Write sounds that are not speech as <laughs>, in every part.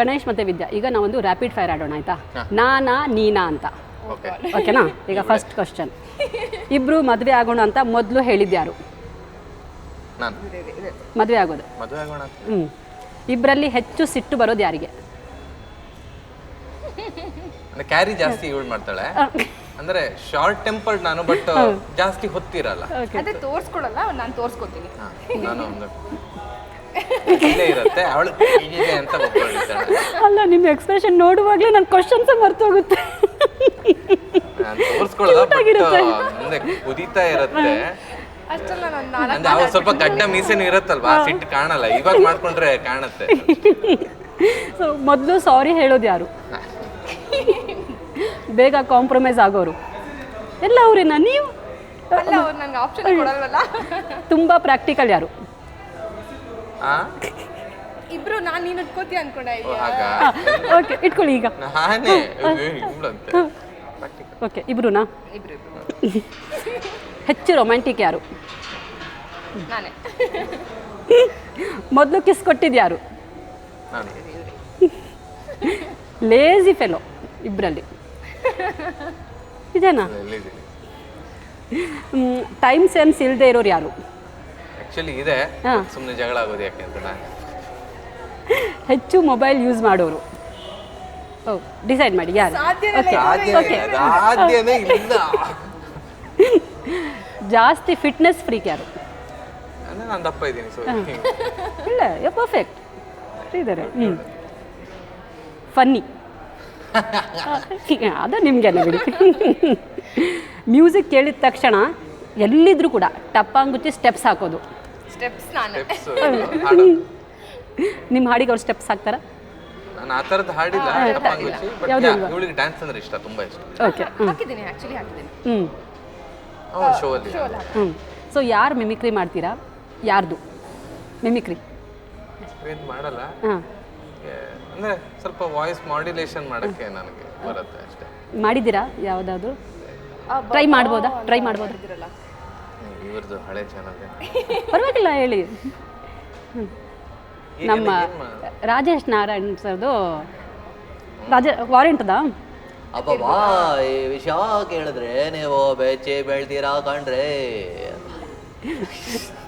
ಗಣೇಶ್ ಮತ್ತೆ ವಿದ್ಯಾ ಈಗ ನಾವೊಂದು ರ್ಯಾಪಿಡ್ ಫೈರ್ ಆಡೋಣ ಆಯ್ತಾ? ನಾನಾ ನೀನಾ ಅಂತ. ಓಕೆ. ಓಕೆನಾ? <laughs> ಈಗ ಫಸ್ಟ್ ಕ್ವಶನ್ ಇಬ್ರು ಮದುವೆ ಆಗೋಣ ಅಂತ ಮೊದಲು ಹೇಳಿದ್ಯಾರು? ನಾನು. ಮದುವೆ ಆಗೋದು. ಹ್ಮ್ ಆಗೋಣ ಅಂತ. ಹ್ಞೂ ಇಬ್ಬರಲ್ಲಿ ಹೆಚ್ಚು ಸಿಟ್ಟು ಬರೋದು ಯಾರಿಗೆ? ಅಂದ್ರೆ ಕ್ಯಾರಿ ಜಾಸ್ತಿ ಯೂಸ್ ಮಾಡ್ತಾಳೆ. ಅಂದ್ರೆ ಶಾರ್ಟ್ ಟೆಂಪರ್ಡ್ ನಾನು ಬಟ್ ಜಾಸ್ತಿ ಹೊತ್ತಿರಲ್ಲ. ಅದೇ ತೋರ್ಸ್ಕೊಡಲ್ಲ ನಾನು ತೋರ್ಸ್ಕೊತೀನಿ. ನಾನು ಇಲ್ಲೇ ಇರುತ್ತೆ? ಅವಳು ಹೀಗಿದೆ ಅಂತ ಒಪ್ಕೊಂಡಿರ್ತಾಳೆ ಅಲ್ಲ ನಿಮ್ಮ ಎಕ್ಸ್ಪ್ರೆಷನ್ ನೋಡುವಾಗಲೇ ನನ್ನ ಕ್ವಶನ್ಸ್ ಮರ್ತೋಗುತ್ತೆ. ನಾನು ತೋರ್ಸ್ಕೊಳ್ಳೋದ? ಬಟ್ ಮುಂದೆ ಕುದೀತಾ ಇರುತ್ತೆ. ಅಷ್ಟಲ್ಲ ನಾನು ನಾಲ್ಕು ಅಂದ್ರೆ ಅವಾಗ ಸ್ವಲ್ಪ ಗಡ್ಡ ಮೀಸೆನೂ ಇರುತ್ತಲ್ವಾ? ಆ ಸಿಟ್ಟು ಕಾಣಲ್ಲ. ಇವಾಗ ಮಾಡ್ಕೊಂಡ್ರೆ ಕಾಣುತ್ತೆ. ಸೊ ಮೊದಲು ಸಾರಿ ಹೇಳೋದು ಯಾರು? ಬೇಗ ಕಾಂಪ್ರಮೈಸ್ ಆಗೋರು. ಎಲ್ಲ ಅವರೇನಾ? ನೀವು? ಅಲ್ಲ ಅವ್ರು ನಂಗೆ ಆಪ್ಷನ್ ಕೊಡಲ್ವಲ್ಲ? ತುಂಬ ಪ್ರಾಕ್ಟಿಕಲ್ ಯಾರು? ಇಬ್ರು ನಾನು ನೀನು ಇಟ್ಕೋತಿ ಅನ್ಕೊಂಡೆ ಓಕೆ <laughs> ಇಟ್ಕೊಳ್ಳಿ ಈಗ. ನಾನೇ? ಇವಳಂತೆ. ಓಕೆ ಇಬ್ರುನಾ? ಇಬ್ರು ಇಬ್ರು. <laughs> ಹೆಚ್ಚು ರೊಮ್ಯಾಂಟಿಕ್ ಯಾರು? ನಾನೇ. <laughs> ಮೊದಲು ಕಿಸ್ ಕೊಟ್ಟಿದ್ದು ಯಾರು ನಾನು. ಲೇಜಿ ಫೆಲೋ ಇಬ್ಬರಲ್ಲಿ ಇದೇನಾ? ಎಲ್ಲಿದ್ದೀನಿ ಟೈಮ್ ಸೆನ್ಸ್ ಇಲ್ಲದೆ ಇರೋರು ಯಾರು? ಆಕ್ಚುಲಿ ಇದೆ ಸುಮ್ಮನೆ ಜಗಳ ಆಗೋದು ಯಾಕೆ ಅಂತ ನಾನು. ಹೆಚ್ಚು ಮೊಬೈಲ್ ಯೂಸ್ ಮಾಡೋರು. ಓ ಡಿಸೈಡ್ ಮಾಡಿ ಯಾರು? ಸಾಧ್ಯನೇ ಓಕೆ ಸಾಧ್ಯನೇ ಓಕೆ ಇಲ್ಲ, ಸಾಧ್ಯನೇ ಇಲ್ಲ. ಜಾಸ್ತಿ ಫಿಟ್ನೆಸ್ ಫ್ರೀಕ್ ಯಾರು? ನಾನು ದಪ್ಪ ಇದ್ದೀನಿ ಸೊ ಇಲ್ಲ ಪರ್ಫೆಕ್ಟ್ ಇದ್ದಾರೆ ಹ್ಞೂ ಫನ್ನಿ ಅದು ನಿಮಗೆಲ್ಲ ಬಿಡಿ. ಮ್ಯೂಸಿಕ್ ಕೇಳಿದ ತಕ್ಷಣ ಎಲ್ಲಿದ್ರೂ ಕೂಡ ಟಪ್ಪಾಂಗುಚ್ಚಿ ಸ್ಟೆಪ್ಸ್ ಹಾಕೋದು. ಸ್ಟೆಪ್ಸ್ ನಾನೇ. <laughs> ಹಾಡು. ನಿಮ್ಮ ಹಾಡಿಗೆ ಅವ್ರು ಸ್ಟೆಪ್ಸ್ ಹಾಕ್ತಾರಾ? ನಾನು ಆ ಥರದ್ದು ಹಾಡಿಲ್ಲ ಬಟ್ ಯಾವ್ದು ಇಲ್ವಾ? ಇವಳಿಗೆ ಡ್ಯಾನ್ಸ್ ಅಂದ್ರೆ ಇಷ್ಟ ತುಂಬಾ ಇಷ್ಟ. ಓಕೆ ಹಾಕಿದ್ದೀನಿ ಆ್ಯಕ್ಚುಲಿ ಹಾಕಿದ್ದೀನಿ. ಹ್ಞೂ ಅವನು ಶೋ ಅಲ್ಲಿ ಹ್ಞೂ ಸೊ ಯಾರು ಮಿಮಿಕ್ರಿ ಮಾಡ್ತೀರಾ? ಯಾರ್ದು? ಮಿಮಿಕ್ರಿ ಏನ್ ಮಾಡಲ್ಲ. ಹಾಂ. ಏ, ಅಂದ್ರೆ ಸ್ವಲ್ಪ ವಾಯ್ಸ್ ಮಾಡ್ಯುಲೇಷನ್ ಮಾಡಕ್ಕೆ ನನಗೆ ಬರುತ್ತೆ ಅಷ್ಟೇ. ಮಾಡಿದ್ದೀರಾ? ಯಾವುದಾದ್ರು? ಟ್ರೈ ಮಾಡ್ಬೋದಾ? ಟ್ರೈ ಮಾಡ್ಬೋದಾ? ಇದ್ರಲ್ಲ ಇವ್ರದ್ದು ಹಳೆ ಚಾನಲ್ ಪರವಾಗಿಲ್ಲ ಹೇಳಿ. ನಮ್ಮ ರಾಜೇಶ್ ನಾರಾಯಣ್ ಸರ್ದು ರಾಜ ವಾರೆಂಟ್ದಾ ಅಬ್ಬಬ್ಬಾ ಈ ವಿಷಯ ಕೇಳಿದ್ರೆ ನೀವು ಬೆಚ್ಚಿ ಬೆಳ್ತೀರಾ ಕಣ್ರೆ.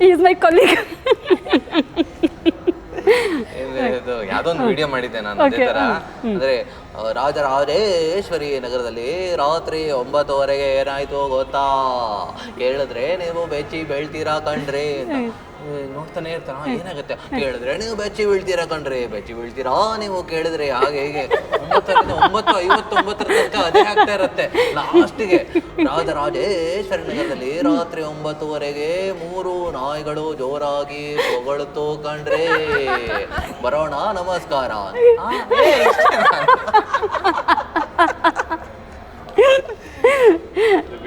ಈಸ್ ಮೈ ಕೊಲೀಗ್ ಇದು ಯಾವ್ದೋ ಒಂದು ವಿಡಿಯೋ ಮಾಡಿದ್ದೆ ನಾನು ಅದೇ ತರ. ಅಂದ್ರೆ ರಾಜರಾಜೇಶ್ವರಿ ನಗರದಲ್ಲಿ ರಾತ್ರಿ ಒಂಬತ್ತುವರೆಗೆ ಏನಾಯ್ತು ಗೊತ್ತಾ? ಹೇಳಿದ್ರೆ ನೀವು ಬೆಚ್ಚಿ ಬೆಳ್ತೀರಾ ಕಣ್ರಿ ನೋಡ್ತಾನೆ ಇರ್ತಾನ. ಏನಾಗುತ್ತೆ? ಕೇಳಿದ್ರೆ ನೀವು ಬೆಚ್ಚಿ ಬೀಳ್ತೀರಾ ಕಣ್ರಿ? ಬೆಚ್ಚಿ ಬೀಳ್ತೀರಾ? ನೀವು ಕೇಳಿದ್ರೆ ಹಾಗೆ ಹೇಗೆ. ಒಂಬತ್ತರಿಂದ ಒಂಬತ್ತು ಐವತ್ತೊಂಬತ್ತರ ತನಕ ಅದೇ ಆಗ್ತಾ ಇರುತ್ತೆ. ರಾಜ ರಾಜೇಶ್ವರ ನಗರದಲ್ಲಿ ರಾತ್ರಿ ಒಂಬತ್ತುವರೆಗೆ ಮೂರು ನಾಯಿಗಳು ಜೋರಾಗಿ ಹೊಗಳುತ್ತು ಕಣ್ರಿ. ಬರೋಣ ನಮಸ್ಕಾರ ಆ, ಏ,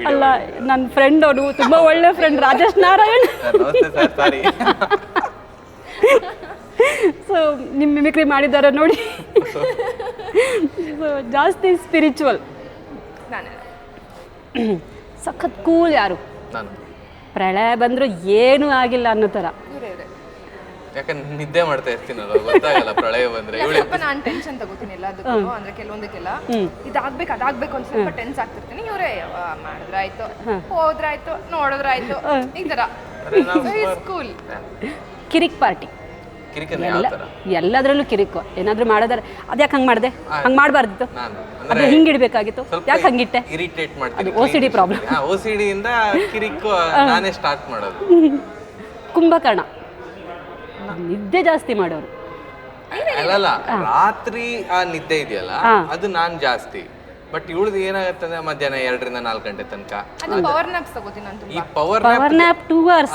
ಅಲ್ಲ ನನ್ನ ಫ್ರೆಂಡ್ ಅವನು ತುಂಬ ಒಳ್ಳೆ ಫ್ರೆಂಡ್ ರಾಜೇಶ್ ನಾರಾಯಣ್. ನಮಸ್ತೆ ಸರ್ ಸಾರಿ ಸೊ ನಿಮ್ಮ ಮಿಮಿಕ್ರಿ ಮಾಡಿದ್ದಾರೆ ನೋಡಿ. ಸೊ ಜಾಸ್ತಿ ಸ್ಪಿರಿಚುವಲ್ ನಾನೇ ಸಖತ್ ಕೂಲ್ ಯಾರು? ನಾನು. ಪ್ರಳಯ ಬಂದರೂ ಏನೂ ಆಗಿಲ್ಲ ಅನ್ನೋ ಥರ. ಯಾಕಂದ್ರೆ ನಿದ್ದೆ ಮಾಡ್ತಾ ಇರ್ತೀನಲ್ಲ ಗೊತ್ತಾಗಲ್ಲ ಪ್ರಳಯ ಬಂದ್ರೆ. ಇವಳೆ ಸ್ವಲ್ಪ ನಾನು ಟೆನ್ಷನ್ ತಗೋತೀನಿ ಎಲ್ಲದಕ್ಕೂ ಅಂದ್ರೆ ಕೆಲವೊಂದಕ್ಕೆಲ್ಲ. ಇದಾಗ್ಬೇಕು ಅದಾಗ್ಬೇಕು ಅಂತ ಸ್ವಲ್ಪ ಟೆನ್ಸ್ ಆಗ್ತಿರ್ತೀನಿ. ಇವರೇ ಮಾಡಿದ್ರಾಯ್ತು ಹೋದ್ರಾಯ್ತು ನೋಡಿದ್ರಾಯ್ತು ಈ ತರ. School Kirik Party. ಎಲ್ಲದ್ರಲ್ಲೂ ಕಿರಿಕ್. ಏನಾದರೂ ಮಾಡಿದ್ರೆ ಅದ್ಯಾಕೆ ಹಂಗೆ ಮಾಡಿದೆ? ಹಂಗೆ ಮಾಡಬಾರ್ದಿತ್ತು. ಅದು ಅಂದ್ರೆ ಹಿಂಗೆ ಇಡಬೇಕಾಗಿತ್ತು. ಯಾಕೆ ಹಂಗಿಟ್ಟೆ? ಇರಿಟೇಟ್ ಮಾಡ್ತೀನಿ. ಅದು ಪ್ರಾಬ್ಲಮ್ ಓ ಸಿ ಡಿಯಿಂದ ಕಿರಿಕು ನಾನೇ ಸ್ಟಾರ್ಟ್ ಮಾಡೋದು. <laughs> ಕುಂಭಕರ್ಣ. ನಿದ್ದೆ ಜಾಸ್ತಿ ಮಾಡೋರು. ಅಲ್ಲಲ್ಲ ರಾತ್ರಿ ಆ ನಿದ್ದೆ ಇದೆಯಲ್ಲ ಅದು ನಾನ್ ಜಾಸ್ತಿ. ಬಟ್ ಇವಳದು ಏನಾಗುತ್ತೆ ಅಂದ್ರೆ ಮಧ್ಯಾಹ್ನ ಎರಡರಿಂದ ನಾಲ್ಕು ಗಂಟೆ ತನಕ. ಅದು ಪವರ್ ನ್ಯಾಪ್ಸ್ ತಗೋತೀನಿ ನಾನು ಈ power power nap two hours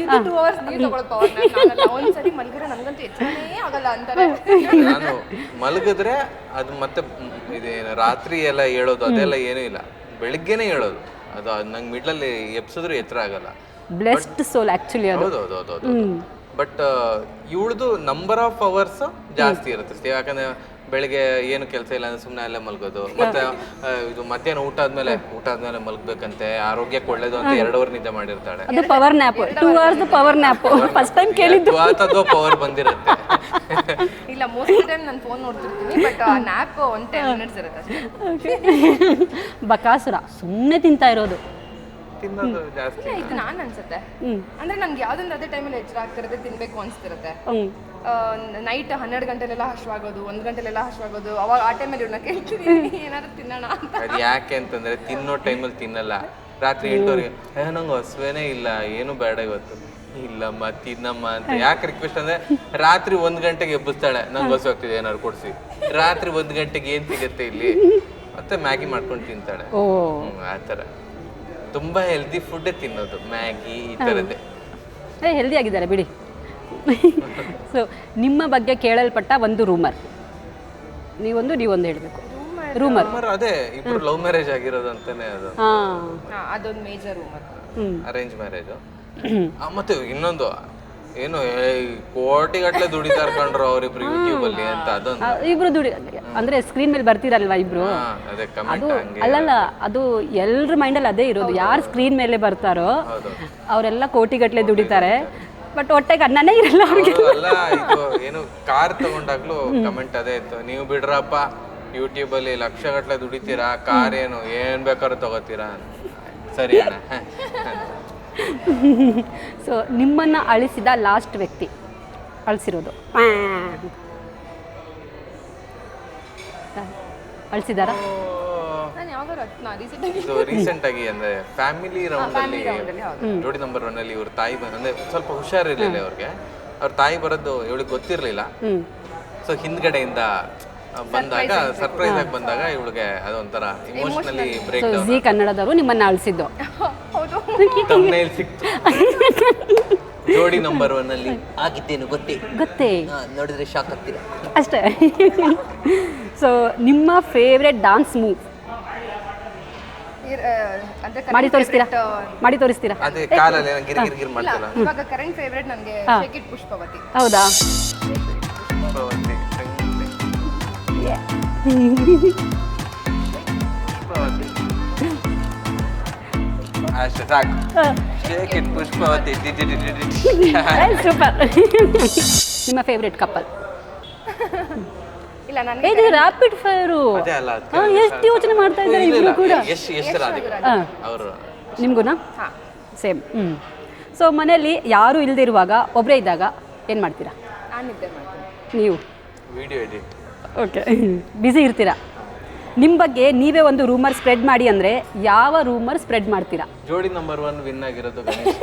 ಇದು ಟೂ ಅವರ್ಸ್ ನೀವು ತಗೊಳ್ಳೋ ಪವರ್ ನ್ಯಾಪ್ ನಾನಲ್ಲ ಒಂದ್ಸರಿ ಮಲ್ಗಿದ್ರೆ ನನಗಂತೂ ಎಚ್ಚರನೇ ಆಗಲ್ಲ ಅಂತಾರೆ. ನಾನು ಮಲಗಿದ್ರೆ ಅದು ಮತ್ತೆ ಇದೇನು ರಾತ್ರಿ ಎಲ್ಲ ಹೇಳೋದು ಅದೆಲ್ಲ ಏನೂ ಇಲ್ಲ. ಬೆಳಿಗ್ಗೆನೆ ಹೇಳೋದು. ಅದು ನಂಗೆ ಮಿಡ್ಲಲ್ಲಿ ಎಪ್ಸಿದ್ರು ಎತ್ತರ ಆಗಲ್ಲ. ಬ್ಲೆಸ್ಡ್ ಸೋಲ್ ಆಕ್ಚುಲಿ ಅದು. ಹೌದು ಹೌದು ಹೌದು ಹೌದು ಬಟ್ ಇವಳದು ನಂಬರ್ ಆಫ್ ಅವರ್ಸ್ ಜಾಸ್ತಿ ಇರುತ್ತೆ ಯಾಕಂದ್ರೆ ಬೆಳಿಗ್ಗೆ ಏನು ಕೆಲಸ ಇಲ್ಲ ಅಂದ್ರೆ ಸುಮ್ಮನೆ ಅಲ್ಲೇ ಮಲಗೋದು. ಮತ್ತೆ ಇದು ಮಧ್ಯಾಹ್ನ ಊಟ ಆದ್ಮೇಲೆ ಊಟ ಆದ್ಮೇಲೆ ಮಲಗಬೇಕಂತೆ. ಆರೋಗ್ಯಕ್ಕೆ ಒಳ್ಳೇದು ಅಂತ ಎರಡು ಅವರ್ ನಿದ್ದೆ ಮಾಡಿರ್ತಾಳೆ. ಅದು power nap two hours power nap first time ಕೇಳಿದ್ದು. ಅದು ಪವರ್ ಬಂದಿರುತ್ತೆ. <laughs> ಇಲ್ಲ ಮೋಸ್ಟ್ ಟೈಮ್ ನಾನು ಫೋನ್ ನೋಡ್ತಿರ್ತೀನಿ ಬಟ್ ನ್ಯಾಪ್ ಒಂದು ಟೆನ್ ಮಿನಿಟ್ಸ್ ಇರುತ್ತೆ ಅಷ್ಟೇ. <laughs> ಬಕಾಸುರ ಸುಮ್ಮನೆ ತಿಂತಾ ಇರೋದು. ತಿನ್ನೋದು ಜಾಸ್ತಿ ಇದು ನಾನು ಅನ್ಸುತ್ತೆ. ಅಂದ್ರೆ ನನ್ಗೆ ಯಾವ್ದೊಂದು ಅದೇ ಟೈಮಲ್ಲಿ ಎಚ್ಚರ ಆಗ್ತಿರತ್ತೆ ತಿನ್ಬೇಕು ಅನ್ಸ್ತಿರತ್ತೆ. ನೈಟ್ ಹನ್ನೆರಡು ಗಂಟೆಲೆಲ್ಲ ಹಶ್ವಾಗೋದು ಒಂದು ಗಂಟೆಲೆಲ್ಲ ಹಶ್ವಾಗೋದು ಅವಾಗ ಆ ಟೈಮಲ್ಲಿ ಇವ್ರನ್ನ ಕೇಳ್ತೀನಿ ಏನಾದ್ರು ತಿನ್ನೋಣ ಅಂತ. ಅದು ಯಾಕೆ ಅಂತಂದ್ರೆ ತಿನ್ನೋ ಟೈಮಲ್ಲಿ ತಿನ್ನಲ್ಲ. ರಾತ್ರಿ ಎಂಟುವರೆಗೆ ನಂಗೆ ಹಸುವೇನೇ ಇಲ್ಲ ಏನು ಬೇಡ ಇವತ್ತು. ಇಲ್ಲಮ್ಮ ತಿನ್ನಮ್ಮ ಅಂತ. ಯಾಕೆ ರಿಕ್ವೆಸ್ಟ್ ಅಂದ್ರೆ ರಾತ್ರಿ ಒಂದ್ ಗಂಟೆಗೆ ಎಬ್ಬಿಸ್ತಾಳೆ ನಂಗೆ ಹಸು ಆಗ್ತಿದೆ ಏನಾದ್ರು ಕೊಡ್ಸಿ. ರಾತ್ರಿ ಒಂದ್ ಗಂಟೆಗೆ ಏನ್ ಸಿಗತ್ತೆ ಇಲ್ಲಿ? ಮತ್ತೆ ಮ್ಯಾಗಿ ಮಾಡ್ಕೊಂಡು ತಿಂತಾಳೆ. ಆತರ ಆ ಥರ. ತುಂಬಾ ಹೆಲ್ದಿ ಫುಡ್ ತಿನ್ನೋದು ಮ್ಯಾಗಿ ಈ ಥರದ್ದೇ ಏ ಹೆಲ್ದಿ ಆಗಿದ್ದಾರೆ ಬಿಡಿ. ಸೊ ನಿಮ್ಮ ಬಗ್ಗೆ ಕೇಳಲ್ಪಟ್ಟ ಒಂದು ರೂಮರ್ ನೀವೊಂದು ನೀವೊಂದು ಹೇಳಬೇಕು. ರೂಮರ್ ಸುಮಾರು ಅದೇ ಇಬ್ರು ಲವ್ ಮ್ಯಾರೇಜ್ ಆಗಿರೋದು ಅಂತಾನೆ ಅದು. ಹಾಂ. ಅದೊಂದು ಮೇಜರ್ ರೂಮರ್ ಹ್ಞೂ ಅರೇಂಜ್ ಮ್ಯಾರೇಜ್ ಮತ್ತೆ ಇನ್ನೊಂದು ಏನು ಕೋಟಿಗಟ್ಲೆ ದುಡಿತಾರ ಕಂಡ್ರು ಅವ್ರಿಬ್ರು ಯೂಟ್ಯೂಬ್ ಅಲ್ಲಿ ಅಂತ ಅದೊಂದು. ಇಬ್ರು ದುಡಿ ಅಂದ್ರೆ ಸ್ಕ್ರೀನ್ ಮೇಲೆ ಬರ್ತೀರಲ್ವಾ ಇಬ್ರು? ಅದೇ ಅಲ್ಲಲ್ಲ ಅದು ಎಲ್ರ ಮೈಂಡಲ್ಲಿ ಅದೇ ಇರೋದು. ಯಾರು ಸ್ಕ್ರೀನ್ ಮೇಲೆ ಬರ್ತಾರೋ ಅವರೆಲ್ಲ ಕೋಟಿಗಟ್ಟಲೆ ದುಡಿತಾರೆ. ಬಟ್ ಹೊಟ್ಟೆಗೆ ಅನ್ನನೇ ಇರಲ್ಲ ಅವ್ರಿಗೆ. ಅಲ್ಲ ಇದು ಏನು ಕಾರ್ ತಗೊಂಡಾಗ್ಲೂ ಕಮೆಂಟ್ ಅದೇ ಇತ್ತು. ನೀವು ಬಿಡ್ರಪ್ಪ ಯೂಟ್ಯೂಬ್ ಅಲ್ಲಿ ಲಕ್ಷಗಟ್ಲೆ ದುಡಿತೀರಾ? ಕಾರ್ ಏನು ಏನ್ ಬೇಕಾದ್ರೂ ತಗೋತೀರಾ? ಸರಿ ಅಣ್ಣ. <laughs> ಸೊ ನಿಮ್ಮನ್ನ ಅಳಿಸಿದ ಲಾಸ್ಟ್ ವ್ಯಕ್ತಿ. ಅಳಿಸಿರೋದು. ಅಳಿಸಿದಾರ? ನಾನು ಯಾವಾಗಾರು ನಾ ರೀಸೆಂಟಾಗಿ ಇದು ರೀಸೆಂಟ್ ಆಗಿ ಅಂದ್ರೆ ಫ್ಯಾಮಿಲಿ ರೌಂಡ್ ಅಲ್ಲಿ round ಅಲ್ಲಿ ಹೌದು. ಜೋಡಿ ನಂಬರ್ ಒನ್ ಅಲ್ಲಿ ಇವ್ರ ತಾಯಿ ಬಂದ್ ಅಂದ್ರೆ ಸ್ವಲ್ಪ ಹುಷಾರಿರ್ಲಿಲ್ಲ ಅವ್ರಿಗೆ ಅವ್ರ ತಾಯಿ ಬರೋದು ಇವಳಿಗೆ ಗೊತ್ತಿರ್ಲಿಲ್ಲ. ಸೊ ಹಿಂದ್ಗಡೆಯಿಂದ ಆ, ಬಂದಾಗ ಸರ್ಪ್ರೈಸ್ ಆಗಿ ಬಂದಾಗ ಇವಳಿಗೆ ಅದೊಂಥರ emotionally break so down Zee ಕನ್ನಡದವರು ನಿಮ್ಮನ್ನ ಅಳಿಸಿದ್ದು. ಹೌದು. ತಮ್ಮನೇಲಿ ಸಿಕ್ತು. <laughs> ಜೋಡಿ ನಂಬರ್ ಒನ್ ಅಲ್ಲಿ ಆಗಿದ್ದೇನು ಗೊತ್ತೇ? ಗೊತ್ತೇ. ನೋಡಿದ್ರೆ ಶಾಕ್ ಆಗ್ತೀರಾ? ಅಷ್ಟೇ. ಸೊ ನಿಮ್ಮ ಫೇವ್ರೆಟ್ ಡಾನ್ಸ್ ಮೂವ್ ಮಾಡಿ ತೋರಿಸ್ತೀರಾ? ಮಾಡಿ ತೋರಿಸ್ತೀರಾ? ಇವಾಗ ಕರೆಂಟ್ ಫೇವ್ರೆಟ್ ನನಗೆ ಶೇಕಿಟ್ ಪುಷ್ಪವತಿ ಹೌದಾ? ಅಷ್ಟೇ ಸಾಕು. ಪುಷ್ಪವತಿ. ಸೂಪರ್ <laughs> <laughs> ನಿಮ್ಮ ಫೇವ್ರೆಟ್ ಕಪಲ್ ಇಲ್ಲ ನನಗೆ ಇದು ರ್ಯಾಪಿಡ್ ಫೈರು ಅದೇ ಅಲ್ಲ ಎಷ್ಟು ಯೋಚನೆ ಮಾಡ್ತಾ ಇದ್ದಾರೆ ಇಬ್ರು ಕೂಡ. ಎಷ್ಟು ಎಷ್ಟು ಹಾಂ. ಅವರು. ನಿಮ್ಗುನಾ? ಹಾ. ಸೇಮ್. ಹ್ಞೂ ಸೊ ಮನೆಯಲ್ಲಿ ಯಾರೂ ಇಲ್ದಿರುವಾಗ ಒಬ್ಬರೇ ಇದ್ದಾಗ ಏನು ಮಾಡ್ತೀರಾ? ನಾನು ನಿದ್ದೆ ಮಾಡ್ತೀನಿ. ನೀವು? ವಿಡಿಯೋ ಎಡಿಟ್ ಓಕೆ ಬ್ಯುಸಿ ಇರ್ತೀರಾ? ನಿಮ್ಮ ಬಗ್ಗೆ ನೀವೇ ಒಂದು ರೂಮರ್ ಸ್ಪ್ರೆಡ್ ಮಾಡಿ ಅಂದರೆ ಯಾವ ರೂಮರ್ ಸ್ಪ್ರೆಡ್ ಮಾಡ್ತೀರಾ? ಜೋಡಿ ನಂಬರ್ ಒನ್ ವಿನ್ ಆಗಿರೋದು ಗಣೇಶ್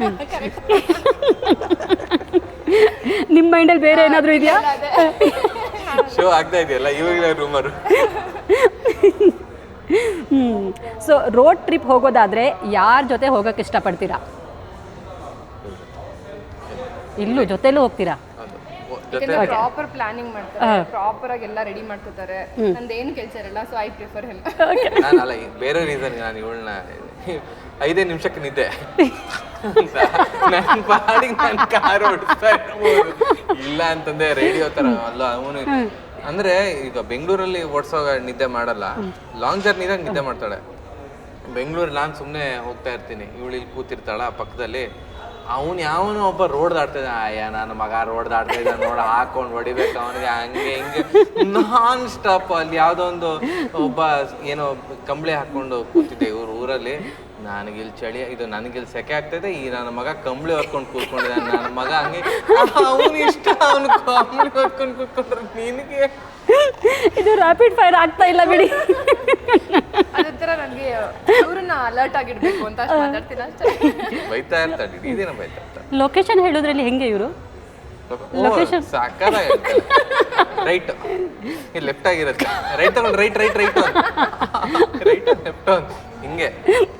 <laughs> ನಿಮ್ಮ ಮೈಂಡಲ್ಲಿ ಬೇರೆ ಏನಾದರೂ ಇದೆಯಾ? ಶೋ ಆಗ್ತಾ ಇದೆಯಲ್ಲ ಇವಾಗ ರೂಮರ್ ಹ್ಞೂ ಸೊ ರೋಡ್ ಟ್ರಿಪ್ ಹೋಗೋದಾದ್ರೆ ಯಾರ ಜೊತೆ ಹೋಗೋಕ್ಕೆ ಇಷ್ಟಪಡ್ತೀರಾ? ಇಲ್ಲೂ ಜೊತೆಲೂ ಹೋಗ್ತೀರಾ? ಜೊತೆ ಪ್ರಾಪರ್ ಪ್ಲಾನಿಂಗ್ ಮಾಡ್ತಾರೆ ಪ್ರಾಪರ್ ಆಗಿ ಎಲ್ಲ ರೆಡಿ ಮಾಡ್ಕೋತಾರೆ. ನಂದೇನು ಕೆಲಸ ಇರಲ್ಲ ಸೊ ಐ ಪ್ರಿಫರ್ ಹೆಲ್ಪ್ ನಾನು ಅಲ್ಲ ಬೇರೆ ರೀಸನ್ ನಾನು ಇವಳನ್ನ ಐದೇ ನಿಮಿಷಕ್ಕೆ ನಿದ್ದೆ. <laughs> ನನ್ನ ಪಾಡಿಗೆ ಕಾರ್ ಓಡಿಸ್ತಾ ಇರ್ಬೋದು. ಇಲ್ಲ ಅಂತಂದೆ ರೇಡಿಯೋ ತರ ಅಲ್ಲ ಅವನು. ಅಂದ್ರೆ ಈಗ ಬೆಂಗಳೂರಲ್ಲಿ ಓಡಿಸೋ ನಿದ್ದೆ ಮಾಡಲ್ಲ. ಲಾಂಗ್ ಜರ್ನಿ ಜರ್ನಿದಾಗ ನಿದ್ದೆ ಮಾಡ್ತಾಳೆ. ಬೆಂಗಳೂರಲ್ಲಿ ನಾನು ಸುಮ್ಮನೆ ಹೋಗ್ತಾ ಇರ್ತೀನಿ. ಇವಳು ಇಲ್ಲಿ ಕೂತಿರ್ತಾಳ ಪಕ್ಕದಲ್ಲಿ. ಅವನು ಯಾವನೋ ಒಬ್ಬ ರೋಡ್ ದಾಡ್ತಿದ್ದ ಅಯ್ಯ ನನ್ನ ಮಗ ರೋಡ್ ದಾಟ್ತಾ ಇದ್ದ. ನೋಡ ಹಾಕೊಂಡು ಹೊಡಿಬೇಕು ಅವನಿಗೆ. ಹಂಗೆ ಹಿಂಗೆ. ನಾನ್ ಸ್ಟಾಪ್ ಅಲ್ಲಿ ಯಾವುದೋ ಒಂದು ಒಬ್ಬ ಏನೋ ಕಂಬಳಿ ಹಾಕೊಂಡು ಕೂತಿದ್ದೆ ಇವ್ರ ಊರಲ್ಲಿ. ನನಗಿಲ್ಲಿ ಚಳಿ ಇದು ನನಗಿಲ್ಲಿ ಸೆಕೆ ಆಗ್ತದೆ ಈ ನನ್ನ ಮಗ ಕಂಬಳಿ ಹೊತ್ಕೊಂಡು ಕೂತ್ಕೊಂಡಿದ್ದಾನೆ ನನ್ನ ಮಗ ಹಂಗೆ ಅವನು ಇಷ್ಟ ಅವನು ಕಂಬಳಿ ಹೊತ್ಕೊಂಡು ಕೂತ್ಕೊಂಡ್ರೆ ನಿನಗೆ? ಇದು ರಾಪಿಡ್ ಫೈರ್ ಆಗ್ತಾ ಇಲ್ಲ ಬಿಡಿ. ಅದ್ರ ಥರ ನನಗೆ ಇವ್ರನ್ನ ಅಲರ್ಟ್ ಆಗಿಡ್ಬೇಕು ಅಂತ ಅಷ್ಟು ಮಾತಾಡ್ತೀನಿ ಅಷ್ಟೇ. ಬೈತಾ ಇರ್ತಾಳೆ ಇದೇನ ದಿನ ಬೈತಾ ಇರ್ತಾಳೆ ಲೊಕೇಶನ್ ಹೇಳೋದ್ರಲ್ಲಿ ಹೆಂಗೆ ಇವರು? ಸಾಕಾದ ರೈಟ್ ಲೆಫ್ಟ್ ಆಗಿರುತ್ತೆ. ರೈಟ್ ತಗೊಂಡು right right right right left ಹಿಂಗೆ.